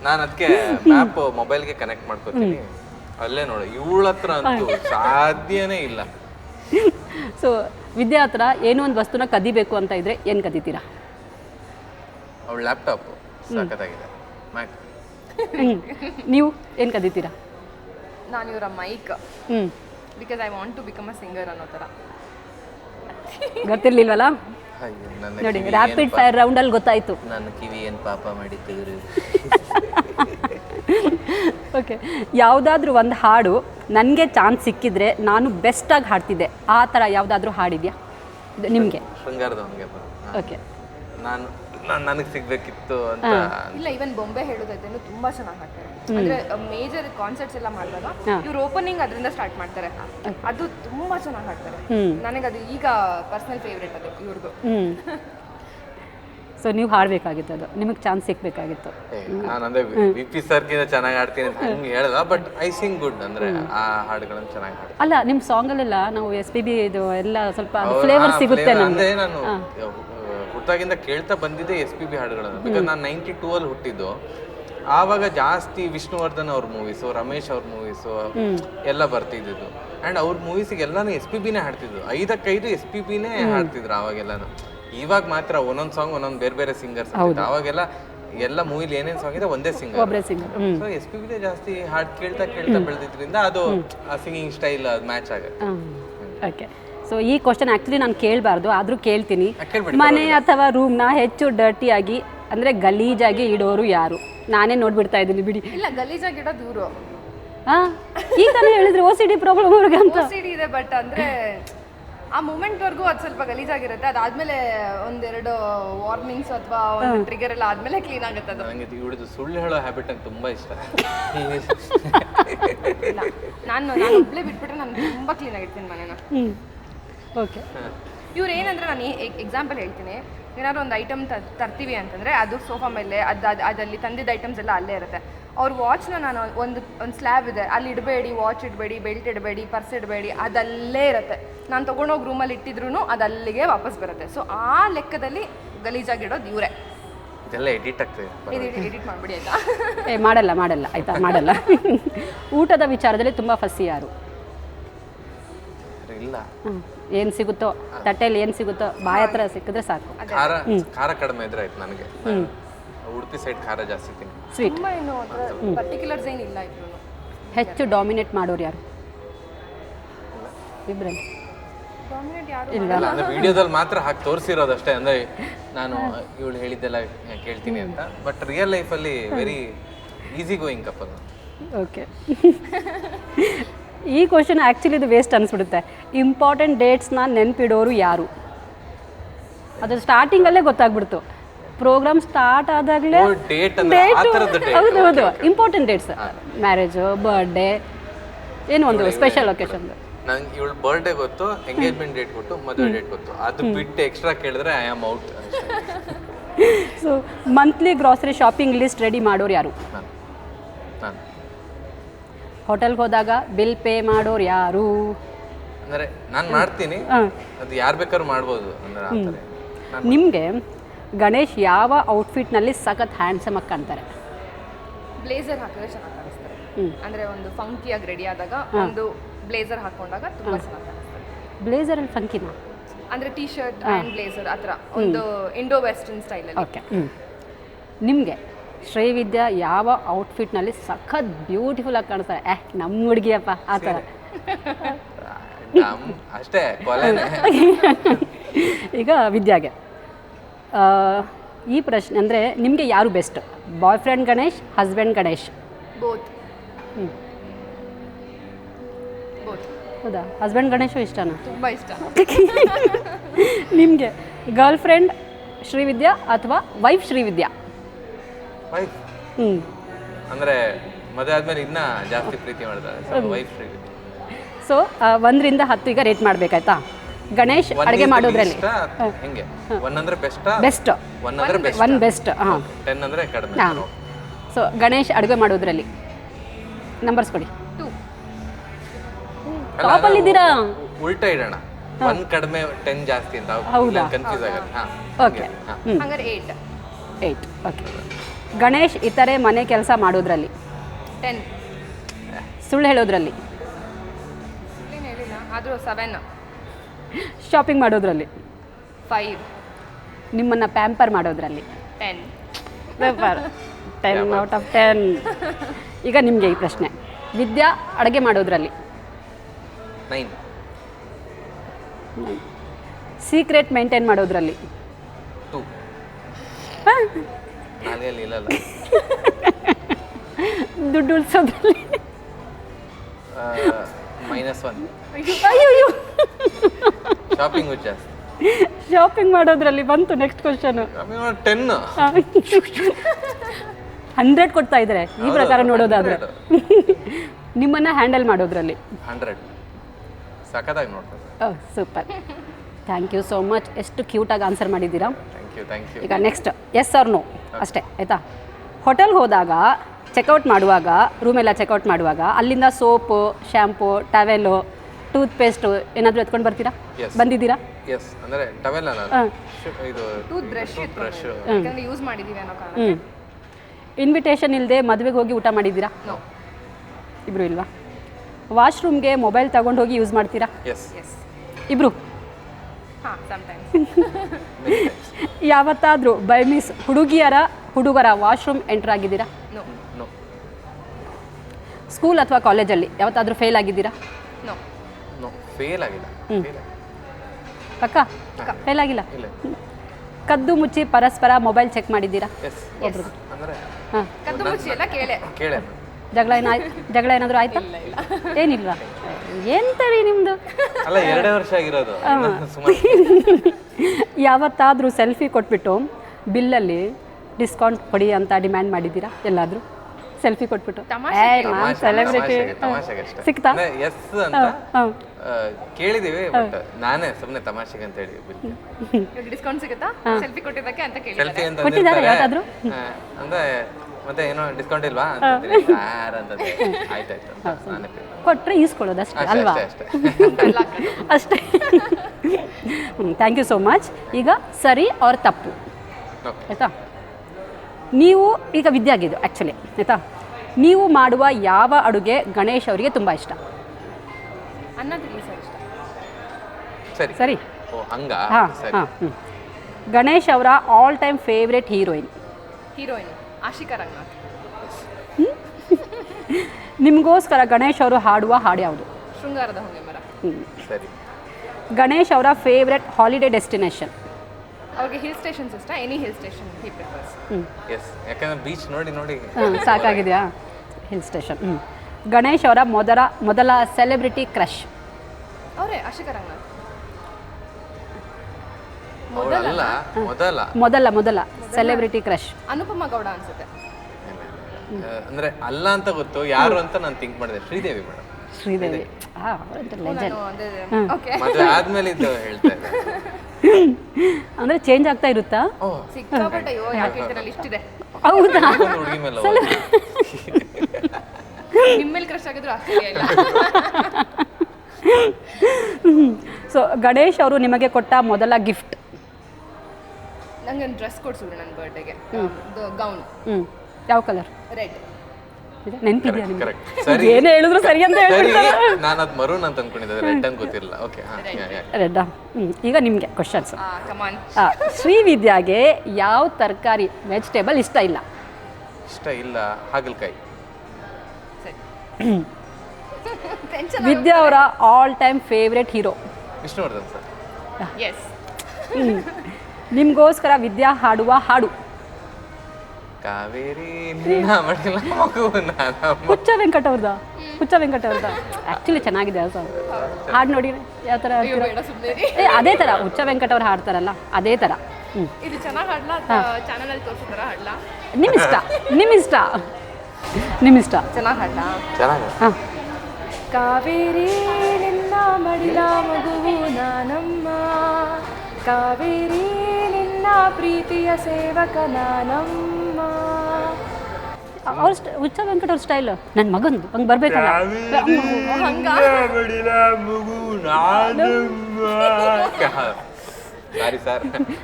ನಾನು ಅದಕ್ಕೆ ಮ್ಯಾಪ್ ಮೊಬೈಲ್ಗೆ ಕನೆಕ್ಟ್ ಮಾಡ್ಕೋತೀನಿ. ಅಲ್ಲೇ ನೋಡು ಇವಳ ಹತ್ರ ಅಂತೂ ಸಾಧ್ಯನೇ ಇಲ್ಲ. ಸೊ ವಿದ್ಯಾ ಹತ್ರ ಏನೋ ಒಂದು ವಸ್ತುನ ಕದಿಬೇಕು ಅಂತ ಇದ್ರೆ ಏನು ಕದಿತೀರಾ? ಅವಳ ಲ್ಯಾಪ್ಟಾಪ್ ಸಖತ್ತಾಗಿದೆ ಮ್ಯಾಕ್. ನೀವು ಏನು ಕದಿತೀರಾ? ನಾನು ಇವರ ಮೈಕ್ ಹ್ಞೂ because I want to become a singer ಅನ್ನೋ ಥರ. ಗೊತ್ತಿರ್ಲಿಲ್ವಲ್ಲ? ನೋಡಿ ರ್ಯಾಪಿಡ್ ಫೈರ್ ರೌಂಡಲ್ಲಿ ಗೊತ್ತಾಯ್ತು. ನನ್ನ ಕಿವಿ ಏನು ಪಾಪ ಮಾಡಿತ್ತು ಓಕೆ <laughs> ಯಾವುದಾದ್ರೂ ಒಂದು ಹಾಡು ನನಗೆ ಚಾನ್ಸ್ ಸಿಕ್ಕಿದ್ರೆ ನಾನು ಬೆಸ್ಟಾಗಿ ಹಾಡ್ತಿದ್ದೆ. ಆ ಥರ ಯಾವುದಾದ್ರೂ ಹಾಡಿದ್ಯಾ? ನಿಮಗೆ? ಶೃಂಗಾರದವನಿಗೆ ಓಕೆ ನಾನು ನಾನು ನನಗೆ ಸಿಗಬೇಕಿತ್ತು ಅಂತ ಇಲ್ಲ ಇವನ್ ಬೊಂಬೆ ಹೇಳೋದೈತೆ ತುಂಬಾ ಚೆನ್ನಾಗಿ ಹಾಡ್ತಾರೆ. ಅಂದ್ರೆ ಮೇಜರ್ ಕಾನ್ಸರ್ಟ್ಸ್ ಎಲ್ಲ ಮಾಡಿದಾಗ ಇವ್ರು ಓಪನಿಂಗ್ ಅದರಿಂದ ಸ್ಟಾರ್ಟ್ ಮಾಡ್ತಾರೆ. ಅದು ತುಂಬಾ ಚೆನ್ನಾಗಿ ಹಾಡ್ತಾರೆ. ನನಗೆ ಅದು ಈಗ ಪರ್ಸನಲ್ ಫೇವ್ರೇಟ್ ಅದು ಇವ್ರದ್ದು ಸೊ <laughs> ನೀವು ಹಾಡಬೇಕಾಗಿತ್ತು ಅದು. ನಿಮಗೆ ಚಾನ್ಸ್ ಸಿಕ್ಬೇಕಾಗಿತ್ತು ನಾನು ಅಂದ್ರೆ ವಿ ಪಿ ಸರ್ಗಿಂತ ಚೆನ್ನಾಗಿ ಹಾಡ್ತೀನಿ ಅಂತ ಹಂಗೆ ಹೇಳ್ದ ಬಟ್ ಐ ಸಿಂಗ್ ಗುಡ್ ಅಂದ್ರೆ ಆ ಹಾಡುಗಳನ್ನು ಚೆನ್ನಾಗಿ ಹಾಡ್ತೀನಿ. ಅಲ್ಲ ನಿಮ್ಮ ಸಾಂಗಲ್ಲೆಲ್ಲ ನಾವು ಎಸ್ ಪಿ ಬಿ ಇದು ಎಲ್ಲ ಸ್ವಲ್ಪ ಫ್ಲೇವರ್ ಸಿಗುತ್ತೆ ನಮಗೆ. ಅಂದ್ರೆ ನಾನು ಹುಟ್ಟಾಗಿಂದ ಕೇಳ್ತಾ ಬಂದಿದ್ದೆ ಎಸ್ ಪಿ ಬಿ ಹಾಡುಗಳನ್ನು. ಬಿಕಾಸ್ ನಾನು ನೈಂಟಿ ಟೂ ಅಲ್ಲಿ ಹುಟ್ಟಿದ್ದು. ಆವಾಗ ಜಾಸ್ತಿ ವಿಷ್ಣುವರ್ಧನ್ ಅವ್ರ ಮೂವೀಸು ರಮೇಶ್ ಅವ್ರ ಮೂವೀಸು ಎಲ್ಲ ಬರ್ತಿದ್ದು ಅಂಡ್ ಅವ್ರ ಮೂವೀಸಿಗೆ ಎಲ್ಲಾನು ಎಸ್ ಪಿ ಬಿನೇ ಹಾಡ್ತಿದ್ರು. ಐದಕ್ಕೈದು ಎಸ್ ಪಿ ಬಿನೇ ಹಾಡ್ತಿದ್ರು ಅವಾಗೆಲ್ಲಾನು ಇವಾಗ ಮಾತ್ರ ಒಂದೊಂದ್ ಸಾಂಗ್ ಒಂದೊಂದ್ ಬೇರೆ ಬೇರೆ ಸಿಂಗರ್ಸ್ ಅವಾಗೆಲ್ಲ ಎಲ್ಲ ಮೂವಿಲಿ ಏನೇನ್ ಸಾಂಗ್ ಇದೆ ಒಂದೇ ಸಿಂಗರ್ ಸೊ ಎಸ್ ಪಿ ಬಿನೇ ಜಾಸ್ತಿ ಹಾಡ್ ಕೇಳ್ತಾ ಕೇಳ್ತಾ ಬೆಳೆದಿದ್ರಿಂದ ಅದು ಆ ಸಿಂಗಿಂಗ್ ಸ್ಟೈಲ್ ಮ್ಯಾಚ್ ಆಗುತ್ತೆ. ಓಕೆ ಸೊ ಈ ಕ್ವಶನ್ ಆಕ್ಚುಲಿ ನಾನು ಕೇಳಬಾರ್ದು. ಆದರೂ ಕೇಳ್ತೀನಿ. ಮನೆ ಅಥವಾ ರೂಮ್ನ ಹೆಚ್ಚು ಡರ್ಟಿಯಾಗಿ ಅಂದರೆ ಗಲೀಜಾಗಿ ಇಡೋರು ಯಾರು? ನಾನೇ ನೋಡ್ಬಿಡ್ತಾ ಇದ್ದೀನಿ ಬಿಡಿ. ಇಲ್ಲ ಗಲೀಜಾಗಿ ಇಡೋ ಇವರು ಹಾಂ? ಈಗ ತಾನೇ ಹೇಳಿದ್ರೆ ಓ ಸಿ ಡಿ ಪ್ರಾಬ್ಲಮ್ ಅವ್ರಿಗೆ ಅಂತ. ಸಿಡಿ ಇದೆ ಬಟ್ ಅಂದ್ರೆ ಆ ಮೂಮೆಂಟ್ ವರ್ಗೂ ಅದು ಸ್ವಲ್ಪ ಗಲೀಜಾಗಿರುತ್ತೆ. ಅದಾದ್ಮೇಲೆ ಒಂದೆರಡು ವಾರ್ನಿಂಗ್ಸ್ ಅಥವಾ ಒಂದು ಟ್ರಿಗರ್ ಎಲ್ಲ ಆದ್ಮೇಲೆ ಕ್ಲೀನ್ ಆಗುತ್ತೆ ಅದು. ನನಗೆ ಇವಳದು ಸುಳ್ಳು ಹೇಳೋ ಹ್ಯಾಬಿಟ್ ನಂಗೆ ತುಂಬಾ ಇಷ್ಟ. ಇಲ್ಲ ನಾನು ನಾನು ಒಬ್ಳೆ ಬಿಟ್ಬಿಟ್ರೆ ನಾನು ತುಂಬಾ ಕ್ಲೀನ್ ಆಗಿರ್ತೀನಿ ಮನೇನ. ಹ್ಞೂ ಓಕೆ ಇವ್ರು ಏನಂದ್ರೆ ನಾನು ಎಕ್ಸಾಂಪಲ್ ಹೇಳ್ತೀನಿ. ಏನಾದ್ರು ಒಂದು ಐಟಮ್ ತರ್ತೀವಿ ಅಂತಂದರೆ ಅದು ಸೋಫಾ ಮೇಲೆ ಅದು ಅದು ಅದಲ್ಲಿ ತಂದಿದ್ದ ಐಟಮ್ಸ್ ಎಲ್ಲ ಅಲ್ಲೇ ಇರುತ್ತೆ. ಅವ್ರ ವಾಚ್ನ ನಾನು ಒಂದು ಒಂದು ಸ್ಲ್ಯಾಬ್ ಇದೆ. ಅಲ್ಲಿ ಇಡಬೇಡಿ ವಾಚ್ ಇಡಬೇಡಿ ಬೆಲ್ಟ್ ಇಡಬೇಡಿ ಪರ್ಸ್ ಇಡಬೇಡಿ ಅದಲ್ಲೇ ಇರುತ್ತೆ. ನಾನು ತೊಗೊಂಡೋಗಿ ರೂಮಲ್ಲಿ ಇಟ್ಟಿದ್ರು ಅದು ಅಲ್ಲಿಗೆ ವಾಪಸ್ ಬರುತ್ತೆ. ಸೊ ಆ ಲೆಕ್ಕದಲ್ಲಿ ಗಲೀಜಾಗಿಡೋದು ಇವರೇ. ಇದೆಲ್ಲ ಎಡಿಟ್ ಆಗ್ತದೆ. ಇದು ಎಡಿಟ್ ಮಾಡಿಬಿಡಿ ಆಯ್ತಾ? ಏ ಮಾಡಲ್ಲ ಮಾಡಲ್ಲ. ಆಯ್ತಾ? ಮಾಡಲ್ಲ. ಊಟದ ವಿಚಾರದಲ್ಲಿ ತುಂಬ ಫಸಿ ಯಾರು? ಇಲ್ಲ. ಏನು ಸಿಗುತ್ತೋ ತಟ್ಟೆಯಲ್ಲಿ ಏನು ಸಿಗುತ್ತೋ ಬಾಯ ಹತ್ರ ಸಿಕ್ಕಿದ್ರೆ ಸಾಕು. ಖಾರ ಖಾರ ಕಡಿಮೆ ಇದ್ರೆ ಆಯ್ತು ನನಗೆ. ಉಡುಪಿ ಸೈಡ್ ಖಾರ ಜಾಸ್ತಿ ತಿನ್ನಿ ಸ್ವೀಟ್ ಪರ್ಟಿಕ್ಯುಲರ್ಸ್ ಏನು ಪರ್ಟಿಕ್ಯುಲರ್ಸ್ ಏನಿಲ್ಲ ಇಬ್ರು ಹೆಚ್ಚು ಡಾಮಿನೇಟ್ ಮಾಡೋರು ಯಾರು? ಇಬ್ಬರಲ್ಲಿ ಡಾಮಿನೇಟ್ ಯಾರು ಇಲ್ಲ. ಇಲ್ಲ ಅಂದ್ರೆ ವಿಡಿಯೋದಲ್ಲಿ ಮಾತ್ರ ಹಾಕಿ ತೋರಿಸಿರೋದಷ್ಟೇ ಅಂದ್ರೆ ನಾನು ಇವಳು ಹೇಳಿದ್ದೆಲ್ಲ ಕೇಳ್ತೀನಿ ಅಂತ. ಬಟ್ ರಿಯಲ್ ಲೈಫಲ್ಲಿ very easy going couple okay ಈ ಕ್ವಶನ್ ಆ್ಯಕ್ಚುಲಿ ಇದು ವೇಸ್ಟ್ ಅನಿಸ್ಬಿಡುತ್ತೆ. ಇಂಪಾರ್ಟೆಂಟ್ ಡೇಟ್ಸ್ನ ನೆನಪಿಡೋರು ಯಾರು? ಅದು ಸ್ಟಾರ್ಟಿಂಗಲ್ಲೇ ಗೊತ್ತಾಗ್ಬಿಡ್ತು. ಪ್ರೋಗ್ರಾಮ್ ಸ್ಟಾರ್ಟ್ ಆದಾಗಲೇ ಹೌದು ಹೌದು. ಇಂಪಾರ್ಟೆಂಟ್ ಡೇಟ್ಸ್ ಮ್ಯಾರೇಜು ಬರ್ಡೇ ಏನು ಒಂದು ಸ್ಪೆಷಲ್ ಒಕೇಶನ್ ನಂಗೆ ಇವಳು ಬರ್ಡೇ ಗೊತ್ತು ಎಂಗೇಜ್ಮೆಂಟ್ ಡೇಟ್ ಗೊತ್ತು ಮದುವೆ ಡೇಟ್ ಗೊತ್ತು. ಅದು ಬಿಟ್ಟು ಎಕ್ಸ್ಟ್ರಾ ಕೇಳಿದ್ರೆ I am out so monthly grocery shopping list ready ಮಾಡೋರು ಯಾರು? ಹೋಟೆಲ್ಗೆ ಹೋದಾಗ ಬಿಲ್ ಪೇ ಮಾಡೋರು ಯಾರು? ಅಂದರೆ ನಾನು ಮಾಡ್ತೀನಿ. ಹಾಂ. ಅದು ಯಾರು ಬೇಕಾದ್ರೂ ಮಾಡ್ಬೋದು ಅಂದ್ರೆ ಆ ಥರ. ನಿಮಗೆ ಗಣೇಶ್ ಯಾವ ಔಟ್ಫಿಟ್ನಲ್ಲಿ ಸಖತ್ ಹ್ಯಾಂಡ್ಸಮ್ ಆಗಿ ಕಾಣ್ತಾರೆ? ಬ್ಲೇಸರ್ ಹಾಕಿದ್ರೆ ಚೆನ್ನಾಗಿ ಕಾಣಿಸ್ತಾರೆ. ಹ್ಮ್. ಅಂದ್ರೆ ಒಂದು ಫಂಕಿಯಾಗಿ ರೆಡಿ ಆದಾಗ ಒಂದು ಬ್ಲೇಸರ್ ಹಾಕೊಂಡಾಗ ತುಂಬಾ ಚೆನ್ನಾಗಿ ಕಾಣಿಸ್ತಾರೆ. ಬ್ಲೇಸರಲ್ಲಿ ಫಂಕಿನ ಅಂದ್ರೆ ಟೀ ಶರ್ಟ್ ಆ್ಯಂಡ್ ಬ್ಲೇಸರ್ ಆ ಥರ. ಒಂದು ಇಂಡೋ ವೆಸ್ಟರ್ನ್ ಸ್ಟೈಲಲ್ಲಿ ಓಕೆ ನಿಮಗೆ ಶ್ರೀವಿದ್ಯಾ ಯಾವ ಔಟ್ಫಿಟ್ನಲ್ಲಿ ಸಖತ್ ಬ್ಯೂಟಿಫುಲ್ ಆಗಿ ಕಾಣಿಸ್ತಾರೆ. ಏ ನಮ್ಮ ಹುಡುಗಿಯಪ್ಪ ಆ ಥರ. ಅಷ್ಟೇ <laughs> ಈಗ ವಿದ್ಯಾಗೆ. ಆ, ಈ ಪ್ರಶ್ನೆ ಅಂದರೆ ನಿಮಗೆ ಯಾರು best? Boy friend Ganesh husband Ganesh? Both ಹ್ಞೂ ಹೌದಾ? ಹಸ್ಬೆಂಡ್ ಗಣೇಶು ಇಷ್ಟನಾ? ತುಂಬ ಇಷ್ಟ. <laughs> ನಿಮಗೆ ಗರ್ಲ್ ಫ್ರೆಂಡ್ ಶ್ರೀವಿದ್ಯಾ ಅಥವಾ ವೈಫ್ ಶ್ರೀವಿದ್ಯಾ? ವೈಫ್ ಹ್ಞೂ ಅಂದ್ರೆ ಮದುವೆ ಆದ್ಮೇಲೆ ಇನ್ನ ಜಾಸ್ತಿ ಪ್ರೀತಿ ಮಾಡ್ತಾರೆ. ವೈಫ್ ಸೊ ಒಂದರಿಂದ ಹತ್ತು ಈಗ ರೇಟ್ ಮಾಡ್ಬೇಕಾಯ್ತಾ? ಗಣೇಶ್ ಅಡುಗೆ ಮಾಡೋದ್ರಲ್ಲಿ. ಹೆಂಗೆ? ಒನ್ ಅಂದ್ರೆ ಬೆಸ್ಟಾ ಬೆಸ್ಟ್ ಒನ್ ಅಂದ್ರೆ ಬೆಸ್ಟ್ ಒನ್ ಬೆಸ್ಟ್ ಹಾಂ. ಟೆನ್ ಅಂದ್ರೆ ಕಡಿಮೆ. ಹಾಂ. ಸೊ ಗಣೇಶ್ ಅಡುಗೆ ಮಾಡೋದ್ರಲ್ಲಿ. ನಂಬರ್ಸ್ ಕೊಡಿ. ಟಾಪಲ್ಲಿದ್ದೀರಾ ಉಲ್ಟಾ ಇಡೋಣ. ಒನ್ ಕಡಿಮೆ ಟೆನ್ ಜಾಸ್ತಿ ಅಂತ. ಹೌದಾ? ಕನ್ಫ್ಯೂಸ್ ಆಗುತ್ತೆ ಹಾ. ಓಕೆ ಹಾಗಾದ್ರೆ ಹಂಗಾರೆ ಏಟ್ ಏಯ್ಟ್ ಓಕೆ ಗಣೇಶ್ ಇತರೆ ಮನೆ ಕೆಲಸ ಮಾಡೋದ್ರಲ್ಲಿ. ಟೆನ್ ಸುಳ್ಳು ಹೇಳೋದ್ರಲ್ಲಿ. ಏನು ಹೇಳಿಲ್ಲ ಆದರೂ ಸೆವೆನ್ ಶಾಪಿಂಗ್ ಮಾಡೋದ್ರಲ್ಲಿ. ಫೈವ್ ನಿಮ್ಮನ್ನು ಪ್ಯಾಂಪರ್ ಮಾಡೋದ್ರಲ್ಲಿ. Ten paper ten out of ten ಈಗ ನಿಮಗೆ ಈ ಪ್ರಶ್ನೆ. ವಿದ್ಯಾ ಅಡುಗೆ ಮಾಡೋದ್ರಲ್ಲಿ. ನೈನ್ ಸೀಕ್ರೆಟ್ ಮೇಂಟೈನ್ ಮಾಡೋದ್ರಲ್ಲಿ. ಟೂ ನಾಳೆಯಲ್ಲಿ ಇಲ್ಲಲ್ಲ. <laughs> ದುಡ್ಡು ಉಳಿಸೋದ್ರಲ್ಲಿ. ಮೈನಸ್ ಒನ್ ಅಯ್ಯೋ ಶಾಪಿಂಗ್ ಜಾಸ್ತಿ ಶಾಪಿಂಗ್ ಮಾಡೋದ್ರಲ್ಲಿ ಬಂತು ನೆಕ್ಸ್ಟ್ ಕ್ವಶನ್ ಟೆನ್ ಹಂಡ್ರೆಡ್ ಕೊಡ್ತಾ ಇದ್ರೆ ಈ ಪ್ರಕಾರ ನೋಡೋದಾದ್ರೆ. ನಿಮ್ಮನ್ನ ಹ್ಯಾಂಡಲ್ ಮಾಡೋದ್ರಲ್ಲಿ. ಹಂಡ್ರೆಡ್ ಸಖತ್ತಾಗಿ ನೋಡ್ತಾರೆ super. Thank you so much ಎಷ್ಟು ಕ್ಯೂಟಾಗಿ ಆನ್ಸರ್ ಮಾಡಿದ್ದೀರಾ. ಈಗ ನೆಕ್ಸ್ಟ್ ಎಸ್ ಆರ್ ನೋ ಅಷ್ಟೇ ಆಯಿತಾ? ಹೋಟೆಲ್ಗೆ ಹೋದಾಗ ಚೆಕ್ಔಟ್ ಮಾಡುವಾಗ ರೂಮೆಲ್ಲ ಚೆಕ್ಔಟ್ ಮಾಡುವಾಗ ಅಲ್ಲಿಂದ soap shampoo towel tooth paste ಏನಾದರೂ ಎತ್ಕೊಂಡು ಬರ್ತೀರಾ. ಬಂದಿದ್ದೀರಾ? ಎಸ್ ಅಂದರೆ ಟವೆಲ್ ಅಲ್ಲ? ಇದು ಟೂತ್ ಬ್ರಷ್ ಟೂತ್ ಬ್ರಷ್ ಯಾಕಂದ್ರೆ ಯೂಸ್ ಅನ್ನೋ ಕಾರಣ ಇನ್ವಿಟೇಷನ್ ಇಲ್ಲದೆ ಮದುವೆಗೆ ಹೋಗಿ ಊಟ ಮಾಡಿದ್ದೀರಾ? ನೋ ಇಬ್ಬರು ಇಲ್ವಾ? ವಾಶ್ರೂಮ್ಗೆ ಮೊಬೈಲ್ ತಗೊಂಡು ಹೋಗಿ ಯೂಸ್ ಮಾಡ್ತೀರಾ? ಎಸ್ ಎಸ್ ಇಬ್ಬರು ಹಾಂ ಸಮ್ಟೈಮ್ಸ್ ಯಾವತ್ತಾದರೂ ಬೈ ಮಿಸ್ ಹುಡುಗಿಯರ ಹುಡುಗರ ವಾಶ್ರೂಮ್ ಎಂಟರ್ ಆಗಿದ್ದೀರಾ? ನೋ. ನೋ. ಸ್ಕೂಲ್ ಅಥವಾ ಕಾಲೇಜಲ್ಲಿ ಯಾವತ್ತಾದರೂ ಫೇಲ್ ಆಗಿದ್ದೀರಾ? ನೋ. ನೋ. ಫೇಲ್ ಆಗಿಲ್ಲ. ಪಕ್ಕ? ಫೇಲ್ ಆಗಿಲ್ಲ? ಇಲ್ಲ. ಕದ್ದು ಮುಚ್ಚಿ ಪರಸ್ಪರ ಮೊಬೈಲ್ ಚೆಕ್ ಮಾಡಿದ್ದೀರಾ? ಎಸ್. ಒಬ್ರದ್ದು ಅಂದರೆ ಹಾಂ. ಕದ್ದು ಮುಚ್ಚಿ ಎಲ್ಲ ಕೇಳೆ. ಕೇಳೆ. ಜಗಳ ಏನಾಯ್ತು ಜಗಳ ಏನಾದರೂ ಆಯ್ತಾ? ಏನಿಲ್ವಾ ಎಂತರಿ ನಿಮ್ಮದು ಅಲ್ಲ ಎರಡೇ ವರ್ಷ ಆಗಿರೋದು. ಸುಮಾರು <laughs> ಯಾವತ್ತಾದರೂ ಸೆಲ್ಫಿ ಕೊಟ್ಬಿಟ್ಟು ಬಿಲ್ಲಲ್ಲಿ ಡಿಸ್ಕೌಂಟ್ ಕೊಡಿ ಅಂತ ಡಿಮ್ಯಾಂಡ್ ಮಾಡಿದ್ದೀರಾ? ಎಲ್ಲಾದ್ರೂ ಸೆಲ್ಫಿ ಕೊಟ್ಬಿಟ್ಟು. ತಮಾಷೆ ಏ ನಾನು ಸೆಲೆಬ್ರಿಟಿ ಸಿಕ್ತಾ? ಎಸ್ ಅಂತ ಕೇಳಿದೀವಿ ನಾನೇ ಸುಮ್ಮನೆ ತಮಾಷೆಗೆ ಅಂತ ಹೇಳಿ ಡಿಸ್ಕೌಂಟ್ ಸಿಗುತ್ತಾ? ಸೆಲ್ಫಿ ಕೊಟ್ಟಿದ್ದಕ್ಕೆ ಅಂತ ಕೇಳಿ ಕೊಟ್ಟಿದ್ದಾರೆ ಯಾವ್ದಾದ್ರು? ಅಂದ್ರೆ ಮತ್ತೆ ಏನೋ ಡಿಸ್ಕೌಂಟ್ ಇಲ್ವಾ? ಯಾರ್ ಆಯ್ತಾಯ್ತು ನಾನೇ pay. ಕೊಟ್ಟರೆ ಈಸ್ಕೊಳ್ಳೋದು ಅಷ್ಟೇ ಅಷ್ಟೇ ಅಲ್ವಾ? ಅಷ್ಟೇ ಅಷ್ಟೇ. ಅಷ್ಟೇ. ಥ್ಯಾಂಕ್ ಯು ಸೋ ಮಚ್ ಈಗ ಸರಿ ಅವ್ರ ತಪ್ಪು? ಆಯ್ತಾ ಆಯಿತಾ? ನೀವು ಈಗ ವಿದ್ಯಾಗಿದ್ದು ಆ್ಯಕ್ಚುಲಿ ಆಯಿತಾ? ನೀವು ಮಾಡುವ ಯಾವ ಅಡುಗೆ ಗಣೇಶ್ ಅವರಿಗೆ ತುಂಬ ಇಷ್ಟ? ಅನ್ನ ತಿಳಿ ಸರ್ ಇಷ್ಟ. ಸರಿ. ಸರಿ. ಓ ಹಂಗ? ಹಾಂ ಸರಿ. ಹಾಂ ಗಣೇಶ್ ಅವರ all time favourite heroine heroine Ashika Ranganath ನಿಮಗೋಸ್ಕರ ಗಣೇಶ್ ಅವರು ಹಾಡುವ ಹಾಡು ಯಾವುದು? ಶೃಂಗಾರದ ಹೊಂಗೆ ಮರ. ಸರಿ. ಗಣೇಶ್ ಅವರ ಫೇವ್ರೆಟ್ ಹಾಲಿಡೇ ಡೆಸ್ಟಿನೇಷನ್ ಅವ್ರಿಗೆ ಹಿಲ್ ಸ್ಟೇಷನ್ಸ್ ಇಷ್ಟ any hill station he prefers yes ಯಾಕಂದ್ರೆ ಬೀಚ್ ನೋಡಿ ನೋಡಿ. ಹಾಂ ಸಾಕಾಗಿದೆಯಾ? ಹಿಲ್ ಸ್ಟೇಷನ್ ಹ್ಞೂ ಗಣೇಶ್ ಅವರ ಮೊದಲ ಮೊದಲ ಸೆಲೆಬ್ರಿಟಿ ಕ್ರಶ್ ಅವರೇ ಆಶಿಕಾ ರಂಗನಾಥ್ ಅವಳಲ್ಲ ಮೊದಲ. ಮೊದಲ ಮೊದಲ. ಸೆಲೆಬ್ರಿಟಿ ಕ್ರಶ್ ಅನುಪಮ ಗೌಡ ಅನ್ಸುತ್ತೆ. ಅಂದ್ರೆ ಅಲ್ಲ ಅಂತ ಗೊತ್ತು ಯಾರು ಅಂತ ನಾನು ಥಿಂಕ್ ಮಾಡಿದೆ. ಶ್ರೀದೇವಿ ಮೇಡಮ್ ಶ್ರೀದೇವಿ. ಹಾಂ ಲೆಜೆಂಡ್ ನಾನು ಅದೇ ಓಕೆ ಮದುವೆ ಆದ್ಮೇಲೆ ಇದ್ದು ಹೇಳ್ತಾ ಇದ್ದೆ <laughs> ಅಂದರೆ ಚೇಂಜ್ ಆಗ್ತಾ ಇರುತ್ತಾ? ಸಿಕ್ಕಾಪಟ್ಟೆ ಅಯ್ಯೋ ಯಾಕೆ ಹೇಳ್ತೀರಾ ಲಿಸ್ಟ್ ಇದೆ ಹೌದಾ? ಹುಡುಗಿ ಮೇಲೆ ಹೋಗಿ. <laughs> ನಿಮ್ಮ ಮೇಲೆ ಕ್ರಶ್ ಆಗಿದ್ರು ಇಲ್ಲ. <laughs> ಸೊ ಗಣೇಶ್ ಅವರು ನಿಮಗೆ ಕೊಟ್ಟ ಮೊದಲ ಗಿಫ್ಟ್ ನಂಗೆ ಒಂದು ಡ್ರೆಸ್ ಕೊಡ್ಸಿದ್ರು ನನ್ನ ಬರ್ಡೇಗೆ ಗೌನ್ ಹ್ಞೂ ಯಾವ ಕಲರ್ ರೆಡ್ ನೆನಪಿದೆಯಾ ನಿಮ್ಗೆ? ಕರೆಕ್ಟ್ ಸರಿ. ಏನು ಹೇಳಿದ್ರು ಸರಿ ಅಂತ ಸರಿ ಹೇಳ್ಬಿಡ್ತಾರೆ. ನಾನು ಅದು ಮರೂನ್ ಅಂತ ಅನ್ಕೊಂಡಿದ್ದೆ ರೆಡ್ ಅಂತ ಗೊತ್ತಿರಲಿಲ್ಲ ಓಕೆ ಹಾಂ ರೆಡ್ಡಾ ಹ್ಞೂ ಈಗ ನಿಮಗೆ ಕ್ವಶನ್ಸ್ ಕಮಾನ್ ಶ್ರೀವಿದ್ಯಾಗೆ ಯಾವ ತರಕಾರಿ ವೆಜಿಟೇಬಲ್ ಇಷ್ಟ ಇಲ್ಲ? ಇಷ್ಟ ಇಲ್ಲ ಹಾಗಲಕಾಯಿ. ಸರಿ. ಟೆನ್ಷನ್ ವಿದ್ಯಾ ಅವರ all time favourite hero Vishnuvardhan sir. Yes ನಿಮಗೋಸ್ಕರ ವಿದ್ಯಾ ಹಾಡುವ ಹಾಡು. ಕಾವೇರಿ ನಿನ್ನ ಮಡಿಲ ಮಗು ನಾನಮ್ಮ. ಹುಚ್ಚ ವೆಂಕಟ ಅವ್ರದ ಹುಚ್ಚ ವೆಂಕಟ ಅವ್ರದ ಆ್ಯಕ್ಚುಲಿ ಚೆನ್ನಾಗಿದೆ ಆ ಸಾಂಗ್ ಹಾಡು ನೋಡಿ ಯಾವ ಥರ ಏ ಅದೇ ಥರ ಹುಚ್ಚ ವೆಂಕಟ ಅವ್ರು ಹಾಡ್ತಾರಲ್ಲ ಅದೇ ಥರ ಹ್ಞೂ ಇದು ಚೆನ್ನಾಗಿ ಹಾಡ್ಲಾ? ಚಾನಲ್ ಅಲ್ಲಿ ತೋರಿಸ್ತಾರ ಹಾಡ್ಲಾ? ನಿಮ್ಮಿಷ್ಟ ನಿಮ್ಮಿಷ್ಟ. ನಿಮ್ಮಿಷ್ಟ. ಚೆನ್ನಾಗಿ ಹಾಡ್ಲಾ? ಚೆನ್ನಾಗಿ ಹಾಂ. ಕಾವೇರಿ ನಿನ್ನ ಮಡಿಲ ಮಗುವು ನಾನಮ್ಮ. ಕಾವೇರಿ ನಿನ್ನ ಪ್ರೀತಿಯ ಸೇವಕ ನಮ್ಮ. ಅವ್ರ ಹುಚ್ಚ ವೆಂಕಟ ಅವ್ರ ಸ್ಟೈಲ್ ನನ್ನ ಮಗಂದು ಹಂಗೆ ಬರಬೇಕಲ್ಲ.